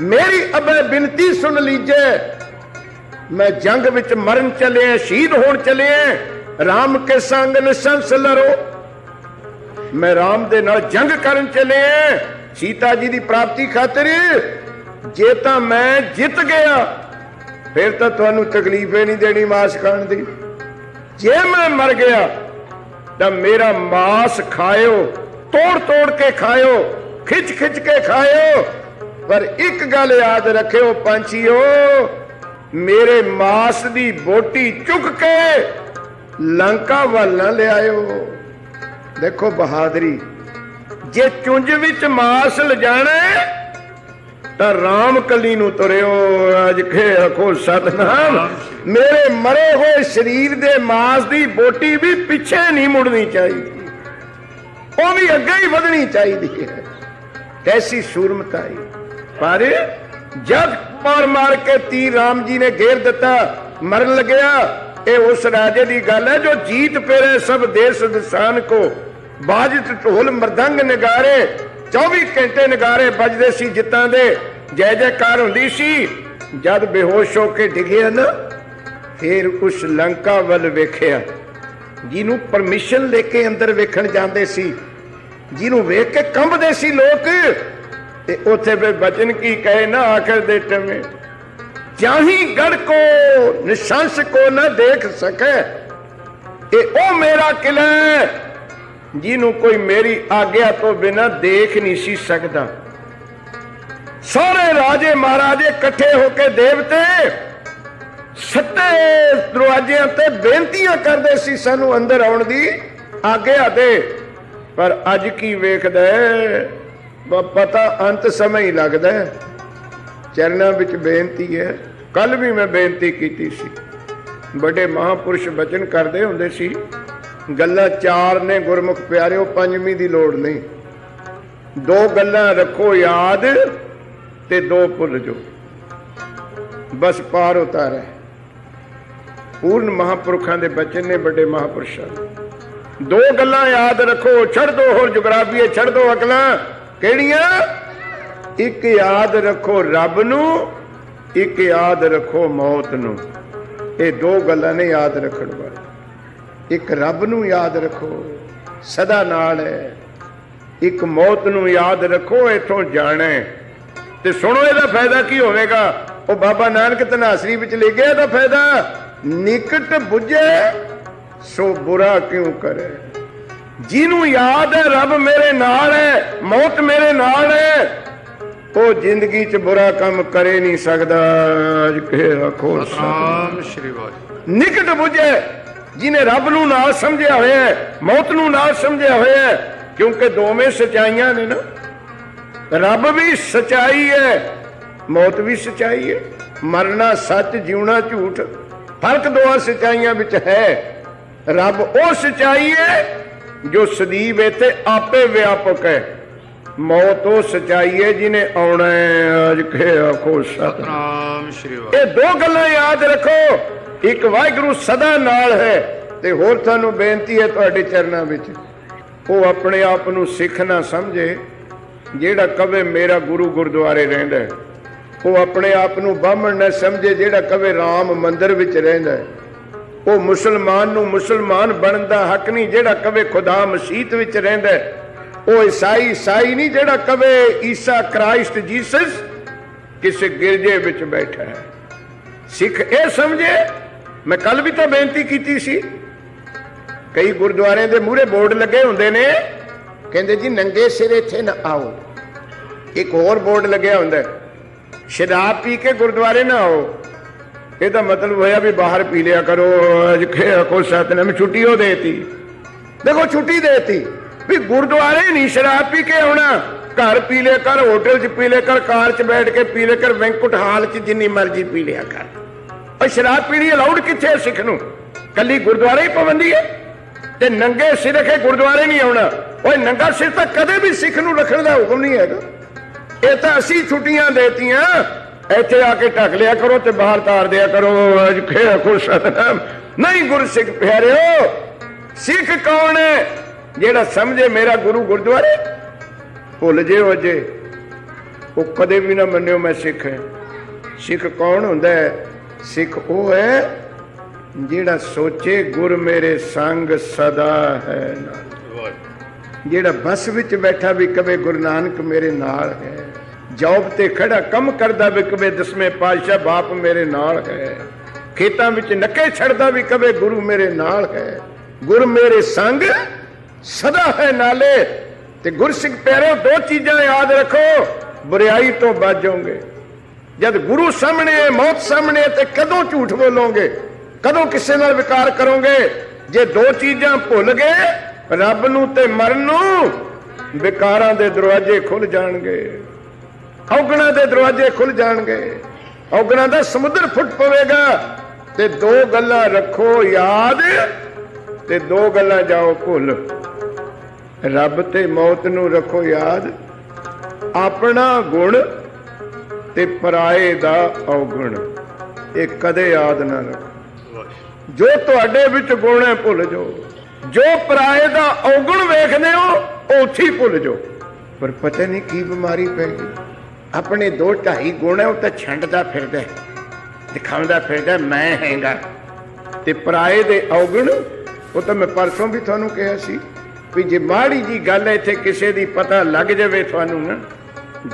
ਮੇਰੀ ਅਬੇ ਬਿਨਤੀ ਸੁਣ ਲੀਜੇ। ਮੈਂ ਜੰਗ ਵਿੱਚ ਮਰਨ ਚੱਲਿਆ, ਸ਼ਹੀਦ ਹੋਣ ਚੱਲਿਆ, ਰਾਮ ਕੇ ਸੰਗ ਨਿਸੰਸ ਲਰੋ। ਮੈਂ ਰਾਮ ਦੇ ਨਾਲ ਜੰਗ ਕਰਨ ਚੱਲਿਆ, ਸੀਤਾ ਜੀ ਦੀ ਪ੍ਰਾਪਤੀ ਖਾਤਰ ਜੇ ਤਾਂ ਮੈਂ ਜਿੱਤ ਗਿਆ, ਫਿਰ ਤਾਂ ਤੁਹਾਨੂੰ ਤਕਲੀਫ ਨਹੀਂ ਦੇਣੀ ਮਾਸ ਖਾਣ ਦੀ। ਜੇ ਮੈਂ ਮਰ ਗਿਆ, ਤਾਂ ਮੇਰਾ ਮਾਸ ਖਾਇਓ ਤੋੜ ਤੋੜ ਕੇ ਖਾਇਓ ਖਿੱਚ ਖਿੱਚ ਕੇ ਖਾਇਓ। ਪਰ ਇੱਕ ਗੱਲ ਯਾਦ ਰੱਖਿਓ ਪੰਛੀਓ, ਮੇਰੇ ਮਾਸ ਦੀ ਬੋਟੀ ਚੁੱਕ ਕੇ ਲੰਕਾ ਵੱਲ ਨਾ ਲਿਆਇਓ। ਦੇਖੋ ਬਹਾਦਰੀ, ਜੇ ਚੁੰਝ ਵਿੱਚ ਮਾਸ ਲਿਜਾਣਾ ਤਾਂ ਰਾਮ ਕਲੀ ਨੂੰ ਤੁਰਿਓ ਅੱਜ ਖੇ ਅਖੋ ਸਤਨਾਮ। ਮੇਰੇ ਮਰੇ ਹੋਏ ਸਰੀਰ ਦੇ ਮਾਸ ਦੀ ਬੋਟੀ ਵੀ ਪਿੱਛੇ ਨਹੀਂ ਮੁੜਨੀ ਚਾਹੀਦੀ। ਉਹ ਵੀ ਅੱਗੇ ਹੀ ਵਧਣੀ ਚਾਹੀਦੀ ਹੈ। ਕੈਸੀ ਸੂਰਮਤਾਈ ਪਰ ਜਦ ਮਾਰ ਮਾਰ ਕੇ ਤੀਰ ਰਾਮ ਜੀ ਨੇ ਘੇਰ ਦਿੱਤਾ ਮਰਨ ਲੱਗਿਆ ਇਹ ਉਸ ਰਾਜੇ ਦੀ ਗੱਲ ਹੈ ਜੋ ਜੀਤ ਪੇਰੇ ਸਭ ਦੇਸ ਦਸਾਨ ਕੋ ਬਾਜਤ ਢੋਲ ਮਰਦੰਗ ਨਗਾਰੇ 24 ਘੰਟੇ ਨਗਾਰੇ ਵੱਜਦੇ ਸੀ ਜਿੱਤਾਂ ਦੇ। ਜੈ ਜੈਕਾਰ ਹੁੰਦੀ ਸੀ। ਜਦ ਬੇਹੋਸ਼ ਹੋ ਕੇ ਡਿੱਗਿਆ ਨਾ ਫਿਰ ਉਸ ਲੰਕਾ ਵੱਲ ਵੇਖਿਆ। ਜਿਹਨੂੰ ਪਰਮਿਸ਼ਨ ਲੈ ਕੇ ਅੰਦਰ ਵੇਖਣ ਜਾਂਦੇ ਸੀ। ਜਿਹਨੂੰ ਵੇਖ ਕੇ ਕੰਬਦੇ ਸੀ ਲੋਕ। ਤੇ ਉੱਥੇ ਫਿਰ ਬਚਨ ਕੀ ਕਹੇ ਨਾ ਆਖਰ ਦੇ ਟਵੇਂ ਚਾਹੀ ਗੜ ਕੋ ਨਿਸ਼ੰਸ ਕੋ ਨਾ ਦੇਖ ਸਕੇ ਇਹ ਉਹ ਮੇਰਾ ਕਿਲਾ ਜਿਹਨੂੰ ਕੋਈ ਮੇਰੀ ਆਗਿਆ ਤੋਂ ਬਿਨਾ ਦੇਖ ਨਹੀਂ ਸੀ ਸਕਦਾ। ਸਾਰੇ ਰਾਜੇ ਮਹਾਰਾਜੇ ਇਕੱਠੇ ਹੋ ਕੇ ਦੇਵਤੇ ਸੱਤੇ ਦਰਵਾਜ਼ਿਆਂ ਤੇ ਬੇਨਤੀਆਂ ਕਰਦੇ ਸੀ ਸਾਨੂੰ ਅੰਦਰ ਆਉਣ ਦੀ ਆਗਿਆ ਦੇ। ਪਰ ਅੱਜ ਕੀ ਵੇਖਦਾ ਪਤਾ ਅੰਤ ਸਮੇਂ ਹੀ ਲੱਗਦਾ ਚਰਨਾਂ ਵਿੱਚ ਬੇਨਤੀ ਹੈ। ਕੱਲ ਵੀ ਮੈਂ ਬੇਨਤੀ ਕੀਤੀ ਸੀ। ਵੱਡੇ ਮਹਾਪੁਰਸ਼ ਬਚਨ ਕਰਦੇ ਹੁੰਦੇ ਸੀ। ਗੱਲਾਂ ਚਾਰ ਨੇ ਗੁਰਮੁਖ ਪਿਆਰਿਓ, ਪੰਜਵੀਂ ਦੀ ਲੋੜ ਨਹੀਂ। ਦੋ ਗੱਲਾਂ ਰੱਖੋ ਯਾਦ ਤੇ ਦੋ ਭੁੱਲ ਜੋ। ਬਸ ਪਾਰ ਉਤਾਰੇ। ਪੂਰਨ ਮਹਾਪੁਰਖਾਂ ਦੇ ਬਚਨ ਨੇ ਵੱਡੇ ਮਹਾਪੁਰਸ਼ਾਂ ਦੇ। ਦੋ ਗੱਲਾਂ ਯਾਦ ਰੱਖੋ, ਛੱਡ ਦੋ ਹੋਰ ਜੁਗਰਾਫੀਏ ਛੱਡ ਦੋ ਅਕਲਾਂ। ਕਿਹੜੀਆਂ? ਇੱਕ ਯਾਦ ਰੱਖੋ ਰੱਬ ਨੂੰ, ਇੱਕ ਯਾਦ ਰੱਖੋ ਮੌਤ ਨੂੰ। ਇਹ ਦੋ ਗੱਲਾਂ ਨੇ ਯਾਦ ਰੱਖਣ ਵਾਲੀ। ਇੱਕ ਰੱਬ ਨੂੰ ਯਾਦ ਰੱਖੋ ਸਦਾ ਨਾਲ ਹੈ। ਇੱਕ ਮੌਤ ਨੂੰ ਯਾਦ ਰੱਖੋ ਇਥੋਂ ਜਾਣਾ। ਤੇ ਸੁਣੋ ਇਹਦਾ ਫਾਇਦਾ ਕੀ ਹੋਵੇਗਾ? ਉਹ ਬਾਬਾ ਨਾਨਕ ਤਨਾਸਰੀ ਵਿੱਚ ਲਿਖਿਆ ਇਹਦਾ ਫਾਇਦਾ। ਨਿਕਟ 부ਝੇ ਸੋ ਬੁਰਾ ਕਿਉਂ ਕਰੇ? ਜਿਹਨੂੰ ਯਾਦ ਹੈ ਰੱਬ ਮੇਰੇ ਨਾਲ ਹੈ ਮੌਤ ਮੇਰੇ ਨਾਲ ਹੈ। ਉਹ ਜ਼ਿੰਦਗੀ 'ਚ ਬੁਰਾ ਕੰਮ ਕਰੇ ਨਹੀਂ ਸਕਦਾ ਅੱਜ ਕੇ ਆਖੋ ਸਤਨਾਮ ਸ਼੍ਰੀ ਵਾਹਿਗੁਰੂ। ਨਿਕਟ 부ਝੇ ਜਿਨੇ ਰੱਬ ਨੂੰ ਨਾਲ ਸਮਝਿਆ ਹੋਇਆ ਹੈ, ਮੌਤ ਨੂੰ ਨਾਲ ਸਮਝਿਆ ਹੋਇਆ ਹੈ, ਕਿਉਂਕਿ ਦੋਵੇਂ ਸਚਾਈਆਂ ਨੇ ਨਾ। ਰੱਬ ਵੀ ਸਚਾਈ ਹੈ, ਮੌਤ ਵੀ ਸਚਾਈ ਹੈ। ਮਰਨਾ ਸੱਚ, ਜਿਉਣਾ ਝੂਠ, ਫ਼ਰਕ ਦੋਹਾਂ ਸਚਾਈਆਂ ਵਿੱਚ ਹੈ। ਰੱਬ ਉਹ ਸਚਾਈ ਹੈ ਜੋ ਸਦੀਵ ਇਥੇ ਆਪੇ ਵਿਆਪਕ ਹੈ। ਮੌਤ ਉਹ ਸਚਾਈ ਹੈ ਜਿਨੇ ਆਉਣਾ ਹੈ ਅੱਜ ਖੇ ਆਖੋ ਸਤਿ ਨਾਮ ਸ਼੍ਰੀ ਵਾਹਿਗੁਰੂ ਇਹ ਦੋ ਗੱਲਾਂ ਯਾਦ ਰੱਖੋ ਇੱਕ ਵਾਹਿਗੁਰੂ ਸਦਾ ਨਾਲ ਹੈ ਤੇ ਹੋਰ ਤੁਹਾਨੂੰ ਬੇਨਤੀ ਹੈ ਤੁਹਾਡੇ ਚਰਨਾਂ ਵਿੱਚ ਉਹ ਆਪਣੇ ਆਪ ਨੂੰ ਸਿੱਖ ਨਾ ਸਮਝੇ ਜਿਹੜਾ ਕਵੇ ਮੇਰਾ ਗੁਰੂ ਗੁਰਦੁਆਰੇ ਰਹਿੰਦਾ ਹੈ। ਉਹ ਆਪਣੇ ਆਪ ਨੂੰ ਬਾਹਮਣ ਨਾ ਸਮਝੇ ਜਿਹੜਾ ਕਵੇ ਰਾਮ ਮੰਦਿਰ ਵਿੱਚ ਰਹਿੰਦਾ ਹੈ। ਉਹ ਮੁਸਲਮਾਨ ਨੂੰ ਮੁਸਲਮਾਨ ਬਣਨ ਦਾ ਹੱਕ ਨਹੀਂ ਜਿਹੜਾ ਕਵੇ ਖੁਦਾ ਮਸੀਤ ਵਿੱਚ ਰਹਿੰਦਾ ਹੈ। ਉਹ ਈਸਾਈ ਈਸਾਈ ਨਹੀਂ ਜਿਹੜਾ ਕਵੇ ਈਸਾ ਕ੍ਰਾਈਸਟ ਜੀਸਸ ਕਿਸੇ ਗਿਰਜੇ ਵਿੱਚ ਬੈਠਾ ਹੈ। ਸਿੱਖ ਇਹ ਸਮਝੇ? ਮੈਂ ਕੱਲ ਵੀ ਤਾਂ ਬੇਨਤੀ ਕੀਤੀ ਸੀ। ਕਈ ਗੁਰਦੁਆਰਿਆਂ ਦੇ ਮੂਹਰੇ ਬੋਰਡ ਲੱਗੇ ਹੁੰਦੇ ਨੇ, ਕਹਿੰਦੇ ਜੀ ਨੰਗੇ ਸਿਰ ਇੱਥੇ ਨਾ ਆਓ। ਇੱਕ ਹੋਰ ਬੋਰਡ ਲੱਗਿਆ ਹੁੰਦਾ ਸ਼ਰਾਬ ਪੀ ਕੇ ਗੁਰਦੁਆਰੇ ਨਾ ਆਓ। ਇਹਦਾ ਮਤਲਬ ਹੋਇਆ ਵੀ ਬਾਹਰ ਪੀ ਲਿਆ ਕਰੋ, ਅੱਜ ਖੇ ਕੋ ਸਤਨਾਮ ਛੁੱਟੀ ਉਹ ਦੇਤੀ। ਦੇਖੋ ਛੁੱਟੀ ਦੇਤੀ। ਵੀ ਗੁਰਦੁਆਰੇ ਨਹੀਂ ਸ਼ਰਾਬ ਪੀ ਕੇ ਆਉਣਾ। ਘਰ ਪੀ ਲੈ ਕਰ, ਹੋਟਲ 'ਚ ਪੀ ਲਿਆ ਕਰ, ਕਾਰ 'ਚ ਬੈਠ ਕੇ ਪੀ ਲਿਆ ਕਰ, ਵੈਂਕੁਟ ਹਾਲ 'ਚ ਜਿੰਨੀ ਮਰਜ਼ੀ ਪੀ ਲਿਆ ਕਰ। ਉਹ ਸ਼ਰਾਬ ਪੀਣੀ ਅਲਾਉਡ ਕਿੱਥੇ ਸਿੱਖ ਨੂੰ? ਕੱਲੀ ਗੁਰਦੁਆਰੇ ਹੀ ਪਾਬੰਦੀ ਹੈ? ਤੇ ਨੰਗੇ ਸਿਰ ਰੱਖੇ ਗੁਰਦੁਆਰੇ ਨਹੀਂ ਆਉਣਾ। ਓਏ, ਨੰਗਾ ਸਿਰ ਤਾਂ ਕਦੇ ਵੀ ਸਿੱਖ ਨੂੰ ਰੱਖਣ ਦਾ ਹੁਕਮ ਨਹੀਂ ਹੈਗਾ। ਇਹ ਤਾਂ ਅਸੀਂ ਛੁੱਟੀਆਂ ਦੇਤੀਆਂ। ਇੱਥੇ ਆ ਕੇ ਢੱਕ ਲਿਆ ਕਰੋ ਤੇ ਬਾਹਰ ਤਾਰ ਦਿਆ ਕਰੋ। ਅੱਜ ਖੇ ਕੋ ਨਹੀਂ ਗੁਰਸਿੱਖ ਪਿਆਰਿਓ, ਸਿੱਖ ਕੌਣ ਹੈ? ਜਿਹੜਾ ਸਮਝੇ ਮੇਰਾ ਗੁਰੂ ਗੁਰਦੁਆਰੇ? ਭੁੱਲ ਜੇ ਹੋ ਜੇ। ਉਹ ਕਦੇ ਵੀ ਨਾ ਮੰਨਿਓ ਮੈਂ ਸਿੱਖ ਹਾਂ। ਸਿੱਖ ਕੌਣ ਹੁੰਦਾ ਹੈ? ਸਿੱਖ ਉਹ ਹੈ ਜਿਹੜਾ ਸੋਚੇ ਗੁਰ ਮੇਰੇ ਸੰਗ ਸਦਾ ਹੈ ਜਿਹੜਾ ਬੱਸ ਵਿੱਚ ਬੈਠਾ ਵੀ ਕਵੇ ਗੁਰੂ ਨਾਨਕ ਮੇਰੇ ਨਾਲ ਹੈ। ਜੌਬ ਤੇ ਖੜਾ ਕੰਮ ਕਰਦਾ ਵੀ ਕਵੇ ਦਸਵੇਂ ਪਾਤਸ਼ਾਹ ਬਾਪ ਮੇਰੇ ਨਾਲ ਹੈ। ਖੇਤਾਂ ਵਿੱਚ ਨੱਕੇ ਛੱਡਦਾ ਵੀ ਕਵੇ ਗੁਰੂ ਮੇਰੇ ਨਾਲ ਹੈ। ਗੁਰ ਮੇਰੇ ਸੰਗ ਸਦਾ ਹੈ ਨਾਲੇ ਤੇ ਗੁਰਸਿੱਖ ਪਿਆਰੋ ਦੋ ਚੀਜ਼ਾਂ ਯਾਦ ਰੱਖੋ, ਬੁਰਾਈ ਤੋਂ ਬਚੋਗੇ ਜਦ ਗੁਰੂ ਸਾਹਮਣੇ, ਮੌਤ ਸਾਹਮਣੇ ਤੇ ਕਦੋਂ ਝੂਠ ਬੋਲੋਗੇ? ਕਦੋਂ ਕਿਸੇ ਨਾਲ ਵਿਕਾਰ ਕਰੋਗੇ? ਜੇ ਦੋ ਚੀਜ਼ਾਂ ਭੁੱਲ ਗਏ, ਰੱਬ ਨੂੰ ਤੇ ਮਰਨ ਨੂੰ ਵਿਕਾਰਾਂ ਦੇ ਦਰਵਾਜ਼ੇ ਖੁੱਲ ਜਾਣਗੇ। ਔਗਣਾ ਦੇ ਦਰਵਾਜ਼ੇ ਖੁੱਲ ਜਾਣਗੇ। ਔਗਣਾ ਦਾ ਸਮੁੰਦਰ ਫੁੱਟ ਪਵੇਗਾ ਤੇ ਦੋ ਗੱਲਾਂ ਰੱਖੋ ਯਾਦ ਤੇ ਦੋ ਗੱਲਾਂ ਜਾਓ ਭੁੱਲ। ਰੱਬ ਤੇ ਮੌਤ ਨੂੰ ਰੱਖੋ ਯਾਦ। ਆਪਣਾ ਗੁਣ ਤੇ ਪਰਾਏ ਦਾ ਔਗਣ। ਇਹ ਕਦੇ ਯਾਦ ਨਾ ਰੱਖੋ। ਜੋ ਤੁਹਾਡੇ ਵਿੱਚ ਗੁਣ ਹੈ ਭੁੱਲ ਜਾਓ। ਜੋ ਪਰਾਏ ਦਾ ਔਗਣ ਵੇਖਦੇ ਹੋ ਉਹ ਉੱਥੇ ਭੁੱਲ ਜਾਓ। ਪਰ ਪਤਾ ਨਹੀਂ ਕੀ ਬਿਮਾਰੀ ਪੈ ਗਈ। ਆਪਣੇ ਦੋ ਢਾਈ ਗੁਣ ਹੈ ਉਹ ਤਾਂ ਛੰਡਦਾ ਫਿਰਦਾ ਹੈ, ਦਿਖਾਉਂਦਾ ਫਿਰਦਾ ਮੈਂ ਹੈਗਾ। ਤੇ ਪਰਾਏ ਦੇ ਔਗਣ ਉਹ ਤਾਂ ਮੈਂ ਪਰਸੋਂ ਵੀ ਤੁਹਾਨੂੰ ਕਿਹਾ ਸੀ। ਵੀ ਜੇ ਮਾੜੀ ਜੀ ਗੱਲ ਇੱਥੇ ਕਿਸੇ ਦੀ ਪਤਾ ਲੱਗ ਜਾਵੇ ਤੁਹਾਨੂੰ ਨਾ,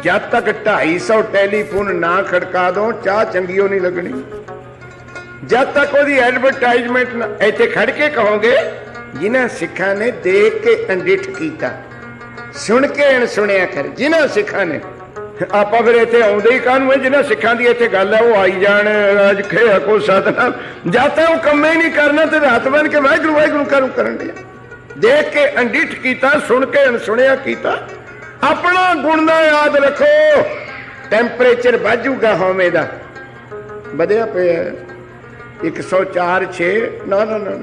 ਜਦ ਤੱਕ 250 ਟੈਲੀਫੋਨ ਨਾ ਖੜਕਾ ਦੋ, ਚਾਹ ਚੰਗੀ ਉਹ ਨਹੀਂ ਲੱਗਣੀ। ਜਦ ਤੱਕ ਉਹਦੀ ਐਡਵਰਟਾਈਜ਼ਮੈਂਟ ਨਾ, ਇੱਥੇ ਖੜ ਕੇ ਕਹੋਗੇ, ਜਿਨ੍ਹਾਂ ਸਿੱਖਾਂ ਨੇ ਦੇਖ ਕੇ ਅੰਡਿਠ ਕੀਤਾ। ਸੁਣ ਕੇ ਅਣ ਸੁਣਿਆ ਕਰ, ਜਿਨ੍ਹਾਂ ਸਿੱਖਾਂ ਨੇ। ਆਪਾਂ ਫਿਰ ਇੱਥੇ ਆਉਂਦੇ ਹੀ ਕਾਹਨੂੰ ਹੈ ਜਿਨ੍ਹਾਂ ਸਿੱਖਾਂ ਦੀ ਇੱਥੇ ਗੱਲ ਹੈ ਉਹ ਆਈ ਜਾਣ, ਰਾਜ ਖੇ ਕੋ ਸਤਨਾਮ। ਜਦ ਤੱਕ ਉਹ ਕੰਮੇ ਨਹੀਂ ਕਰਨਾ, ਤੇ ਰਾਤ ਬਣ ਕੇ ਵਾਹਿਗੁਰੂ ਵਾਹਿਗੁਰੂ ਕਰੂ ਕਰਨ ਦੇ ਦੇਖ ਕੇ ਅੰਡਿਠ ਕੀਤਾ, ਸੁਣ ਕੇ ਅਣਸੁਣਿਆ ਕੀਤਾ। ਆਪਣਾ ਗੁਣ ਦਾ ਯਾਦ ਰੱਖੋ ਟੈਂਪਰੇਚਰ ਵਾਜੂਗਾ ਹਉਮੈ ਦਾ। ਵਧਿਆ ਪਿਆ 104 6 ਨਾ ਨਾ ਨਾ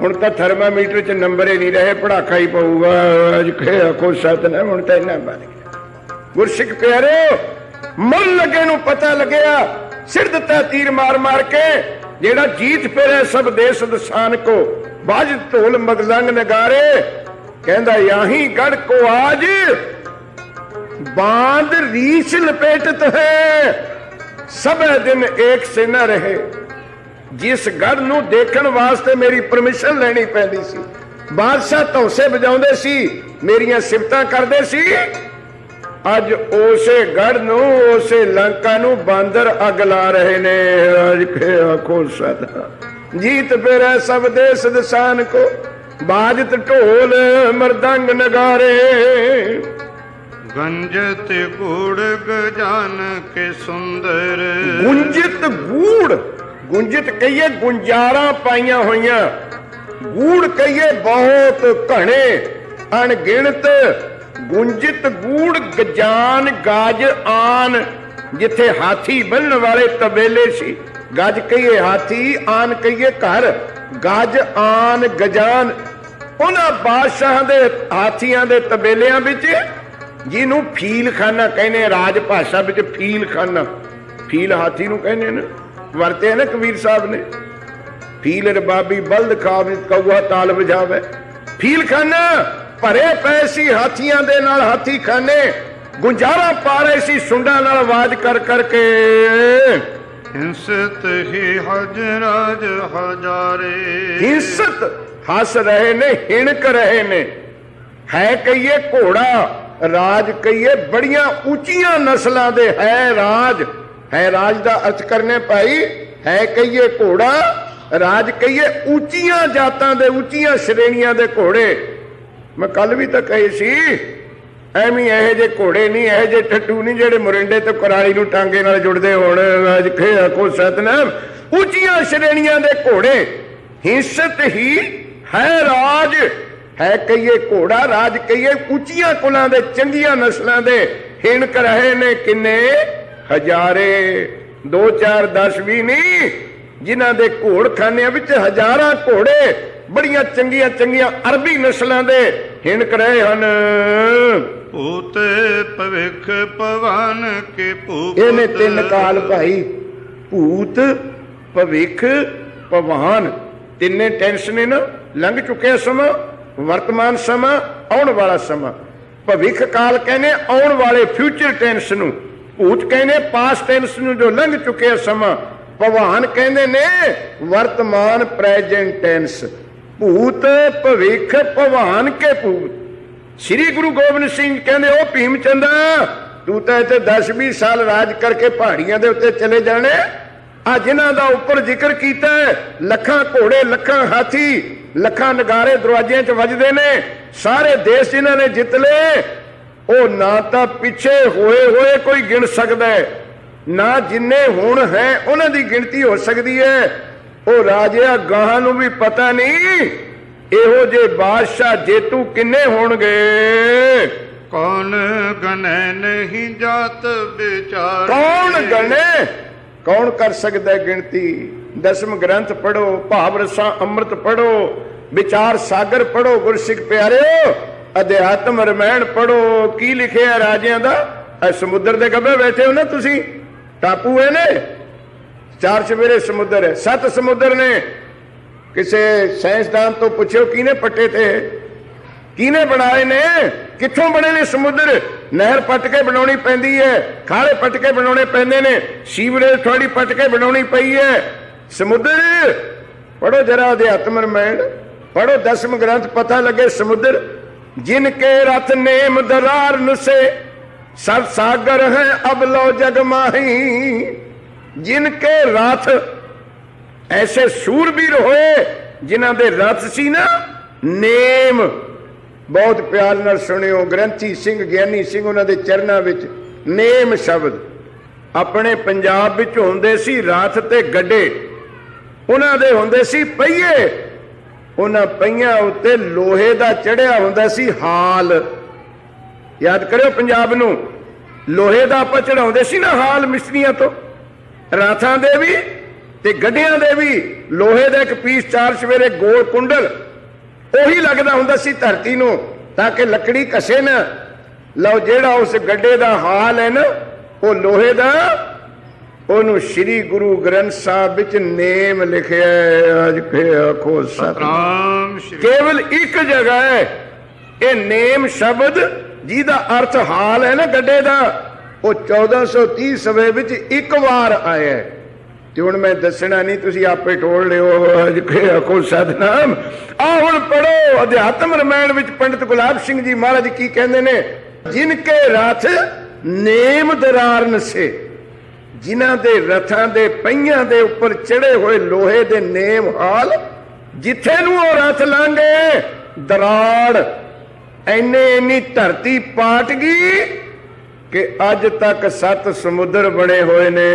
ਹੁਣ ਤਾਂ ਥਰਮਾਮੀਟਰ 'ਚ ਨੰਬਰ ਹੀ ਨਹੀਂ ਰਹੇ, ਪੜਾਕਾ ਹੀ ਪਊਗਾ। ਅੱਜ ਖੇ ਕੋ ਸਤਨਾਮ, ਹੁਣ ਤਾਂ ਇਹਨਾਂ ਵੱਧ ਗਿਆ। ਗੁਰਸਿੱਖ ਪਿਆਰਿਓ ਮਨ ਲੱਗੇ ਨੂੰ ਪਤਾ ਲੱਗਿਆ ਸਿਰ ਦਿੱਤਾ ਤੀਰ ਮਾਰ ਮਾਰ ਕੇ, ਜਿਹੜਾ ਜੀਤ ਫਿਰੇ ਸਭ ਦੇਸ ਦਸਾਨ ਕੋ। ਬਾਜ ਢੋਲ ਮਗਲੰਗ ਨਗਾਰੇ, ਕਹਿੰਦਾ ਯਾਹੀ ਗੜ ਕੋ ਆਜ, ਬਾਂਦ ਰੀਛ ਲਪੇਟਤ ਹੈ ਸਭੇ ਦਿਨ ਏਕ ਸੇ ਨਾ ਰਹੇ। ਜਿਸ ਗੜ ਨੂੰ ਦੇਖਣ ਵਾਸਤੇ ਮੇਰੀ ਪਰਮਿਸ਼ਨ ਲੈਣੀ ਪੈਂਦੀ ਸੀ, ਬਾਦਸ਼ਾਹ ਧੌਸੇ ਵਜਾਉਂਦੇ ਸੀ, ਮੇਰੀਆਂ ਸਿਫਤਾਂ ਕਰਦੇ ਸੀ। ਅੱਜ ਉਸੇ ਗੜ ਨੂੰ, ਉਸੇ ਲੰਕਾ ਨੂੰ ਬਾਂਦਰ ਅੱਗ ਲਾ ਰਹੇ ਨੇ ਅੱਜ ਆਖੋ ਸਦਾ। ਜੀਤ ਫਿਰੈ ਸਭ ਦੇਸ ਦਸਾਨ ਕੋ ਬਾਜਤ ਢੋਲ ਮਰਦੰਗ ਨਗਾਰੇ। ਗੰਜਤ ਗੁੜ ਗਜਾਨ ਕੇ ਸੁੰਦਰ। ਗੁੰਜਿਤ ਗੂੜ ਗੁੰਜਿਤ ਕਹੀਏ ਗੁੰਜਾਰਾਂ ਪਾਈਆਂ ਹੋਈਆਂ। ਗੂੜ ਕਹੀਏ ਬਹੁਤ ਘਣੇ ਅਣਗਿਣਤ। ਗੁੰਜਿਤ ਗੂੜ ਗਜਾਨ ਗਾਜ ਆਨ ਜਿੱਥੇ ਹਾਥੀ ਬੰਨਣ ਵਾਲੇ ਤਬੇਲੇ ਸੀ। ਗਜ ਕਹੀਏ ਹਾਥੀ, ਆਨ ਕਹੀਏ ਘਰ। ਗੱਜ, ਆਨ, ਗਜਾਨ। ਉਹਨਾਂ ਬਾਦਸ਼ਾਹਾਂ ਦੇ ਹਾਥੀਆਂ ਦੇ ਤਬੇਲਿਆਂ ਵਿੱਚ ਜਿਹਨੂੰ ਫੀਲਖਾਨਾ ਕਹਿੰਦੇ ਰਾਜ ਭਾਸ਼ਾ ਵਿੱਚ ਫੀਲਖਾਨਾ। ਫੀਲ ਹਾਥੀ ਨੂੰ ਕਹਿੰਦੇ ਨੇ, ਵਰਤੇ ਨਾ ਕਬੀਰ ਸਾਹਿਬ ਨੇ। ਫੀਲ ਰਬਾਬੀ ਬਲਦ ਖਾਵੇ ਕਊਆ ਤਾਲ ਵਜਾਵੇ। ਫੀਲਖਾਨਾ, ਭਰੇ ਪਏ ਸੀ ਹਾਥੀਆਂ ਦੇ ਨਾਲ ਹਾਥੀ ਖਾਨੇ ਗੁੰਜਾਰਾ ਪਾ ਰਹੇ ਸੀ ਸੁੰਡਾਂ ਨਾਲ ਆਵਾਜ਼ ਕਰ ਕਰਕੇ। ਹਿੰਸਤ ਹੀ ਹਜਰਾਜ ਹਜਾਰੇ। ਹਿੰਸਤ ਹੱਸ ਰਹੇ ਨੇ, ਹਿਣਕ ਰਹੇ ਨੇ। ਹੈ ਕਹੀਏ ਘੋੜਾ, ਰਾਜ ਕਹੀਏ ਬੜੀਆਂ ਉੱਚੀਆਂ ਨਸਲਾਂ ਦੇ। ਹੈ ਰਾਜ ਹੈ ਰਾਜ ਦਾ ਅਰਥ ਕਰਨੇ ਭਾਈ, ਹੈ ਕਹੀਏ ਘੋੜਾ, ਰਾਜ ਕਹੀਏ ਉੱਚੀਆਂ ਜਾਤਾਂ ਦੇ, ਉੱਚੀਆਂ ਸ਼੍ਰੇਣੀਆਂ ਦੇ ਘੋੜੇ। ਮੈਂ ਕੱਲ ਵੀ ਤਾਂ ਕਹੀ ਸੀ ਐਵੇਂ ਇਹੋ ਜੇ ਘੋੜੇ ਨਹੀਂ ਇਹ ਜੇ ਠੱਟੂ ਨਹੀਂ ਜਿਹੜੇ ਮੁਰਿੰਡੇ ਤੇ ਕੁਰਾਲੀ ਨੂੰ ਟਾਂਗੇ ਨਾਲ ਜੁੜਦੇ ਹੋਣ। ਅੱਜ ਕੋ ਸਤਨਾਮ। ਉੱਚੀਆਂ ਸ਼੍ਰੇਣੀਆਂ ਦੇ ਘੋੜੇ, ਹਿੰਸਤ ਹੀ ਹੈ ਰਾਜ। ਹੈ ਕਹੀਏ ਘੋੜਾ, ਰਾਜ ਕਹੀਏ ਉੱਚੀਆਂ ਕੁਲਾਂ ਦੇ, ਚੰਗੀਆਂ ਨਸਲਾਂ ਦੇ। ਹਿਣਕ ਰਹੇ ਨੇ ਕਿੰਨੇ? ਹਜ਼ਾਰੇ। 2 4 10 ਵੀ ਨਹੀਂ ਜਿਨ੍ਹਾਂ ਦੇ ਘੋੜਖਾਨਿਆਂ ਵਿੱਚ ਹਜ਼ਾਰਾਂ ਘੋੜੇ, ਬੜੀਆਂ ਚੰਗੀਆਂ ਚੰਗੀਆਂ ਅਰਬੀ ਨਸਲਾਂ ਦੇ। ਹਿਣਕ ਰਹੇ ਹਨ। ਭੂਤ ਭਵਿਖ ਪਵਨ ਕੇ ਭੂਪ ਇਹਨੇ ਤਿੰਨ ਕਾਲ ਭਾਈ ਭੂਤ ਭਵਿਖ ਭਵਾਨ। ਤਿੰਨੇ ਟੈਂਸ ਨੇ ਨਾ ਲੰਘ ਚੁੱਕਿਆ ਸਮਾਂ ਵਰਤਮਾਨ ਸਮਾਂ ਆਉਣ ਵਾਲਾ ਸਮਾਂ। ਭਵਿਖ ਕਾਲ ਕਹਿੰਦੇ ਆਉਣ ਵਾਲੇ ਫਿਊਚਰ ਟੈਂਸ ਨੂੰ। ਭੂਤ ਕਹਿੰਦੇ ਪਾਸਟ ਟੈਂਸ ਨੂੰ ਜੋ ਲੰਘ ਚੁੱਕਿਆ ਸਮਾਂ। ਭਵਾਨ ਕਹਿੰਦੇ ਨੇ ਵਰਤਮਾਨ ਪ੍ਰੈਜ਼ੈਂਟ ਟੈਂਸ ਭੂਤ ਭਵਿੱਖ ਭਵਾਨ ਕੇ ਭੂਤ। ਸ੍ਰੀ ਗੁਰੂ ਗੋਬਿੰਦ ਸਿੰਘ ਕਹਿੰਦੇ ਉਹ ਭੀਮ ਚੰਦਾ ਤੂੰ ਤਾਂ ਇੱਥੇ 10-20 ਸਾਲ ਰਾਜ ਕਰਕੇ ਪਹਾੜੀਆਂ ਦੇ ਉੱਤੇ ਚਲੇ ਜਾਣੇ। ਆ ਜਿਨ੍ਹਾਂ ਦਾ ਉੱਪਰ ਜ਼ਿਕਰ ਕੀਤਾ ਲੱਖਾਂ ਘੋੜੇ, ਲੱਖਾਂ ਹਾਥੀ, ਲੱਖਾਂ ਨਗਾਰੇ ਦਰਵਾਜ਼ਿਆਂ 'ਚ ਵੱਜਦੇ ਨੇ। ਸਾਰੇ ਦੇਸ਼ ਜਿਨ੍ਹਾਂ ਨੇ ਜਿੱਤ ਲਏ। ਉਹ ਨਾ ਤਾਂ ਪਿੱਛੇ ਹੋਏ ਹੋਏ ਕੋਈ ਗਿਣ ਸਕਦਾ ਨਾ ਜਿੰਨੇ ਹੁਣ ਹੈ, ਉਹਨਾਂ ਦੀ ਗਿਣਤੀ ਹੋ ਸਕਦੀ ਹੈ। ਉਹ ਰਾਜਿਆ ਗਾਹਾਂ ਨੂੰ ਵੀ ਪਤਾ ਨਹੀਂ ਇਹੋ ਜੇ ਬਾਦਸ਼ਾਹ ਜੇਤੂ ਕਿੰਨੇ ਹੋਣਗੇ। ਕੌਣ ਗਨੈ ਨਹੀਂ ਜਾਤ ਵਿਚਾਰ? ਕੌਣ ਗਣੇ? ਕੌਣ ਕਰ ਸਕਦਾ ਗਿਣਤੀ? ਦਸਮ ਗ੍ਰੰਥ ਪੜੋ ਭਾਵ ਰਸਾਂ ਅੰਮ੍ਰਿਤ ਪੜੋ ਵਿਚਾਰ ਸਾਗਰ ਪੜੋ ਗੁਰਸਿੱਖ ਪਿਆਰਿਓ ਅਧਿਆਤਮ ਰਮਾਇਣ ਪੜੋ ਕੀ ਲਿਖਿਆ ਰਾਜਿਆਂ ਦਾ? ਸਮੁੰਦਰ ਦੇ ਗੱਭੇ ਬੈਠੇ ਹੋ ਨਾ ਤੁਸੀਂ। ਟਾਪੂ ਹੈ ਨੇ। ਚਾਰ ਚਵੇਰੇ ਸਮੁੰਦਰ ਹੈ, ਸੱਤ ਸਮੁੰਦਰ ਨੇ। ਕਿਸੇ ਸਾਇੰਸਦਾਨ ਤੋਂ ਪੁੱਛਿਓ ਕਿਹਨੇ ਪੱਟੇ ਤੇ? ਕਿਹਨੇ ਬਣਾਏ ਨੇ? ਕਿੱਥੋਂ ਬਣੇ ਨੇ ਸਮੁੰਦਰ? ਨਹਿਰ ਪੱਟ ਕੇ ਬਣਾਉਣੀ ਪੈਂਦੀ ਹੈ, ਖਾਲੇ ਪੱਟ ਕੇ ਬਣਾਉਣੇ ਪੈਂਦੇ ਨੇ, ਸੀਵਰੇਜ ਥੋੜੀ ਪੱਟ ਕੇ ਬਣਾਉਣੀ ਪਈ ਹੈ। ਸਮੁੰਦਰ? ਪੜੋ ਜਰਾ ਅਧਿਆਤਮ ਰਮਾਇਣ ਪੜੋ ਦਸਮ ਗ੍ਰੰਥ, ਪਤਾ ਲੱਗੇ ਸਮੁੰਦਰ। ਜਿਨ ਕੇ ਰਥ ਨੇਮ ਦਰਾਰ ਨਸੇ, ਸਭ ਸਾਗਰ ਹੈ ਅਬ ਲੋ ਜਗ ਮਾਹੀ। ਜਿਨ ਕੇ ਰਥ ਐਸੇ ਸੂਰਬੀਰ ਹੋਏ ਜਿਨ੍ਹਾਂ ਦੇ ਰਥ ਸੀ ਨਾ ਨੇਮ ਬਹੁਤ ਪਿਆਰ ਨਾਲ ਸੁਣਿਓ ਗ੍ਰੰਥੀ ਸਿੰਘ ਗਿਆਨੀ ਸਿੰਘ ਉਹਨਾਂ ਦੇ ਚਰਨਾਂ ਵਿੱਚ ਨੇਮ ਸ਼ਬਦ ਆਪਣੇ ਪੰਜਾਬ ਵਿੱਚ ਹੁੰਦੇ ਸੀ ਰਥ ਤੇ ਗੱਡੇ ਉਹਨਾਂ ਦੇ ਹੁੰਦੇ ਸੀ ਪਹੀਏ ਉਹਨਾਂ ਪਹੀਆਂ ਉੱਤੇ ਲੋਹੇ ਦਾ ਚੜਿਆ ਹੁੰਦਾ ਸੀ ਹਾਲ ਯਾਦ ਕਰਿਓ ਪੰਜਾਬ ਨੂੰ ਲੋਹੇ ਦਾ ਆਪਾਂ ਚੜਾਉਂਦੇ ਸੀ ਨਾ ਹਾਲ ਮਿਸਤਰੀਆਂ ਤੋਂ ਰਾਥਾਂ ਦੇ ਵੀ ਤੇ ਗੱਡਿਆਂ ਦੇ ਵੀ ਲੋਹੇ ਦਾ ਇੱਕ ਪੀਸ ਚਾਰ ਸਵੇਰੇ ਗੋਲ ਕੁੰਡਲ ਉਹੀ ਲੱਗਦਾ ਹੁੰਦਾ ਸੀ ਧਰਤੀ ਨੂੰ ਤਾਂ ਕਿ ਲੱਕੜੀ ਘਸੇ ਨਾ। ਲਓ ਜਿਹੜਾ ਉਸ ਗੱਡੇ ਦਾ ਹਾਲ ਹੈ ਨਾ ਉਹ ਲੋਹੇ ਦਾ ਉਹਨੂੰ ਸ੍ਰੀ ਗੁਰੂ ਗ੍ਰੰਥ ਸਾਹਿਬ ਵਿੱਚ ਨੇਮ ਲਿਖਿਆ ਹੈ ਅੱਜ ਕੇ ਆਖੋ ਸਤਿ ਰਾਮ ਸ਼੍ਰੀ ਕੇਵਲ ਇੱਕ ਜਗ੍ਹਾ ਹੈ ਇਹ ਨੇਮ ਸ਼ਬਦ ਜਿਹਦਾ ਅਰਥ ਹਾਲ ਹੈ ਨਾ ਗੱਡੇ ਦਾ ਉਹ 1430 ਸਵੇ ਵਿੱਚ ਇੱਕ ਵਾਰ ਆਇਆ ਤੇ ਹੁਣ ਮੈਂ ਦੱਸਣਾ ਨਹੀਂ, ਤੁਸੀਂ ਆਪੇ ਟੋਲ ਲਿਓ, ਅੱਜ ਕੇ ਸਤਨਾਮ। ਆ ਹੁਣ ਪੜੋ ਅਧਿਆਤਮ ਰਮਾਇਣ ਵਿੱਚ ਪੰਡਿਤ ਗੁਲਾਬ ਸਿੰਘ ਜੀ ਮਹਾਰਾਜ ਕੀ ਕਹਿੰਦੇ ਨੇ? ਜਿਨ ਕੇ ਰਥ ਨੇਮ ਦਰਾਰਨ ਸੇ। ਜਿਨ੍ਹਾਂ ਦੇ ਰਥਾਂ ਦੇ ਪਹੀਆਂ ਦੇ ਉੱਪਰ ਚੜੇ ਹੋਏ ਲੋਹੇ ਦੇ ਨੇਮ ਹਾਲ, ਜਿੱਥੇ ਨੂੰ ਉਹ ਰਥ ਲਾਂਗੇ ਦਰਾੜ। ਐਨੇ ਇੰਨੀ ਧਰਤੀ ਪਾਟ ਗਈ ਕਿ ਅੱਜ ਤੱਕ ਸੱਤ ਸਮੁੰਦਰ ਬਣੇ ਹੋਏ ਨੇ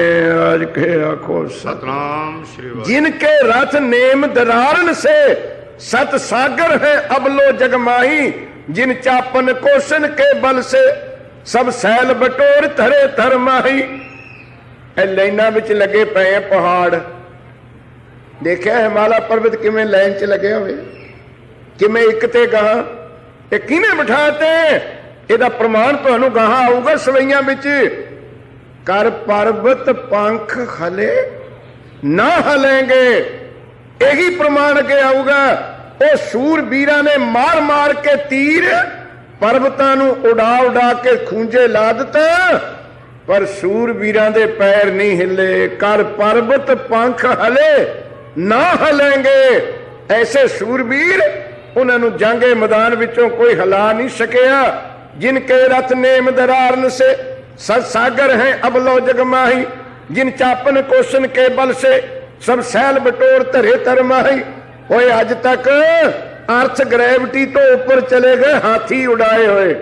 ਅੱਜ ਕੇ ਆਖੋ ਸਤ ਸਤਨਾਮ ਸ਼੍ਰੀ ਵਾਹਿਗੁਰੂ जिनके रथ नेम दरारन से सत सागर है अबलो जगमाही जिन चापन कोशन के बल से सब सैल बटोर धरे धर माही ਇਹ ਲਾਈਨਾਂ ਵਿੱਚ ਲੱਗੇ ਪਏ ਆ ਪਹਾੜ ਦੇਖਿਆ ਹਿਮਾਲਾ ਪਰਬਤ ਕਿਵੇਂ ਲਾਈਨ 'ਚ ਲੱਗੇ ਹੋਏ ਕਿਵੇਂ ਇੱਕ ਤੇ ਗਾਹਾਂ ਇਹ ਕਿਹਨੇ ਬਿਠਾਤੇ ਇਹਦਾ ਪ੍ਰਮਾਣ ਤੁਹਾਨੂੰ ਗਾਹਾਂ ਆਊਗਾ ਸਵਈਆਂ ਵਿੱਚ। ਕਰ ਪਰਬਤ ਪੰਖ ਹਲੇ ਨਾ ਹਲेंगे ਇਹੀ ਪ੍ਰਮਾਣ ਅੱਗੇ ਆਊਗਾ। ਉਹ ਸੂਰ ਨੇ ਮਾਰ ਮਾਰ ਕੇ ਤੀਰ ਪਰਬਤਾਂ ਨੂੰ ਉਡਾ ਉਡਾ ਕੇ ਖੂੰਜੇ ਲਾ ਦਿੱਤਾ। ਪਰ ਸੂਰਬੀਰਾਂ ਦੇ ਪੈਰ ਨਹੀਂ ਹਿੱਲੇ। ਕਰ ਪਰਬਤ ਪੰਖ ਹਲੇ ਨਾ ਹਲेंगे ਐਸੇ ਸੂਰਬੀਰ ਉਹਨਾਂ ਨੂੰ ਜੰਗੇ ਮੈਦਾਨ ਵਿੱਚੋਂ ਕੋਈ ਹਲਾ ਨਹੀਂ ਸਕਿਆ। ਜਿਨ ਕੇ ਰਥ ਨੇਮ ਦਰਾਰਨ ਸੇ ਸਤ ਸਾਗਰ ਹੈ ਅਬਲੋ ਜਗਮਾਹੀ ਜਿਨ ਚਾਪਨ ਕੋਸ਼ਨ ਕੇ ਬਲ ਸੇ ਸਭ ਸੈਲ ਬਟੋਰ ਧਰੇ ਤਰਮਾਹੀ ਓਏ ਅੱਜ ਤੱਕ ਅਰਥ ਗ੍ਰੈਵਿਟੀ ਤੋਂ ਉੱਪਰ ਚਲੇ ਗਏ, ਹਾਥੀ ਉਡਾਏ ਹੋਏ।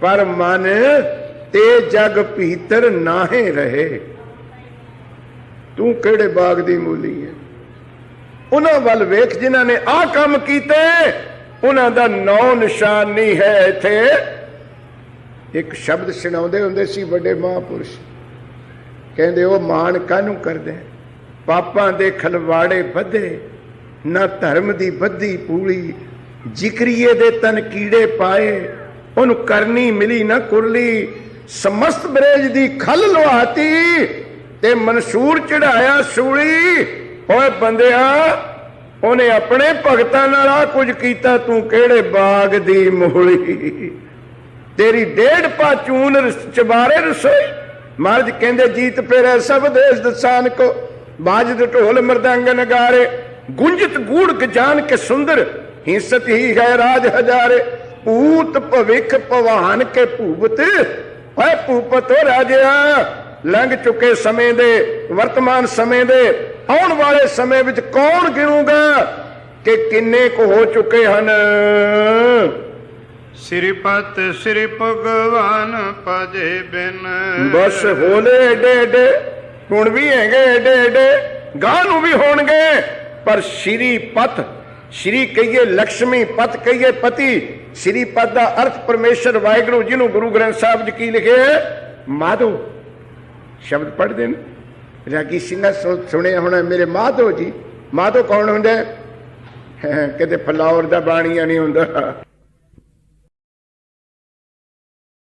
ਪਰ ਮਨ ਤੇ ਜਗ ਭੀਤਰ ਨਾਹੇ ਰਹੇ। ਤੂੰ ਕਿਹੜੇ ਬਾਗ ਦੀ ਮੂਲੀ ਹੈ? ਉਹਨਾਂ ਵੱਲ ਵੇਖ ਜਿਨ੍ਹਾਂ ਨੇ ਆਹ ਕੰਮ ਕੀਤੇ। ਉਹਨਾਂ ਦਾ ਨੌ ਨਿਸ਼ਾਨ ਨਹੀਂ ਹੈ ਇੱਥੇ। ਇੱਕ ਸ਼ਬਦ ਸੁਣਾਉਂਦੇ ਹੁੰਦੇ ਸੀ ਵੱਡੇ ਮਹਾਪੁਰਸ਼। ਕਹਿੰਦੇ, ਉਹ ਮਾਣ ਕਾਹਨੂੰ ਕਰਦੇ? ਪਾਪਾਂ ਦੇ ਖਲਵਾੜੇ ਵਧੇ, ਨਾ ਧਰਮ ਦੀ ਬੱਧੀ ਪੂਲੀ। ਜ਼ਿਕਰੀਏ ਦੇ ਤਨ ਕੀੜੇ ਪਾਏ, ਉਹਨੂੰ ਕਰਨੀ ਮਿਲੀ ਨਾ ਕੁਰਲੀ। ਸਮਸਤ ਬਰੇਜ ਦੀ ਖਲ ਲਵਾਤੀ ਤੇ ਮਨਸੂਰ ਚੜਾਇਆ ਸੂਲੀ। ਓਏ ਬੰਦਿਆ ਉਹਨੇ ਆਪਣੇ ਭਗਤਾਂ ਨਾਲ ਆ ਕੁਝ ਕੀਤਾ, ਤੂੰ ਕਿਹੜੇ ਬਾਗ ਦੀ ਮੋਹਲੀ? ਤੇਰੀ ਡੇਢ ਪਾ ਚਬਾਰੇ ਰਸੋਈ। ਮਹਾਰਾਜ ਕਹਿੰਦੇ, ਜੀਤ ਪੇਰੇ ਸਭ ਦੇਸ਼ ਦਸਾਨ ਕੋ ਬਾਜਦ ਢੋਲ ਮਰਦੰਗ ਨਗਾਰੇ। ਗੁੰਜਤ ਗੂੜ ਗਜਾਨ ਕੇ ਸੁੰਦਰ। ਹਿੰਸਤ ਹੀ ਹੈ ਰਾਜ ਹਜ਼ਾਰੇ। ਭੂਤ ਭਵਿਖ ਭਵਾਨ ਕੇ ਭੂਪਤ ਓਏ ਭੂਪਤ ਰਾਜਿਆ, ਲੰਘ ਚੁੱਕੇ ਸਮੇਂ ਦੇ, ਵਰਤਮਾਨ ਸਮੇਂ ਦੇ। ਆਉਣ ਵਾਲੇ ਸਮੇਂ ਵਿੱਚ ਕੌਣ ਗਿਣੂਗਾ ਕਿ ਕਿੰਨੇ ਕੁ ਹੋ ਚੁੱਕੇ ਹਨ? ਸ੍ਰੀਪਤ ਸ੍ਰੀ ਭਗਵਾਨ ਭਜੇ ਬਿਨ। ਬਸ ਹੋਲੇ ਏਡੇ ਏਡੇ ਹੁਣ ਵੀ ਹੈਗੇ ਏਡੇ ਏਡੇ ਗਾਂ ਨੂੰ ਵੀ ਹੋਣਗੇ ਪਰ ਸ਼੍ਰੀ ਪਤ ਸ਼੍ਰੀ ਕਹੀਏ ਲక్ష్ਮੀ ਪਤ ਕਹੀਏ ਪਤੀ ਸ਼੍ਰੀ ਪਤ ਦਾ ਅਰਥ ਪਰਮੇਸ਼ਰ ਵਾਹਿਗੁਰੂ ਜਿਹਨੂੰ ਗੁਰੂ ਗ੍ਰੰਥ ਸਾਹਿਬ 'ਚ ਕੀ ਲਿਖਿਆ ਮਾਧੋ ਸ਼ਬਦ ਪੜ੍ਹਦੇ ਨੇ। ਰਾਗੀ ਸਿੰਘਾਂ ਸੁ- ਸੁਣਿਆ ਹੋਣਾ ਮੇਰੇ ਮਾਧੋ ਜੀ ਮਾਧੋ ਕੌਣ ਹੁੰਦਾ ਹੈ? ਕਿਤੇ ਫਲਾਵਰ ਦਾ ਬਾਣੀਆ ਨਹੀਂ ਹੁੰਦਾ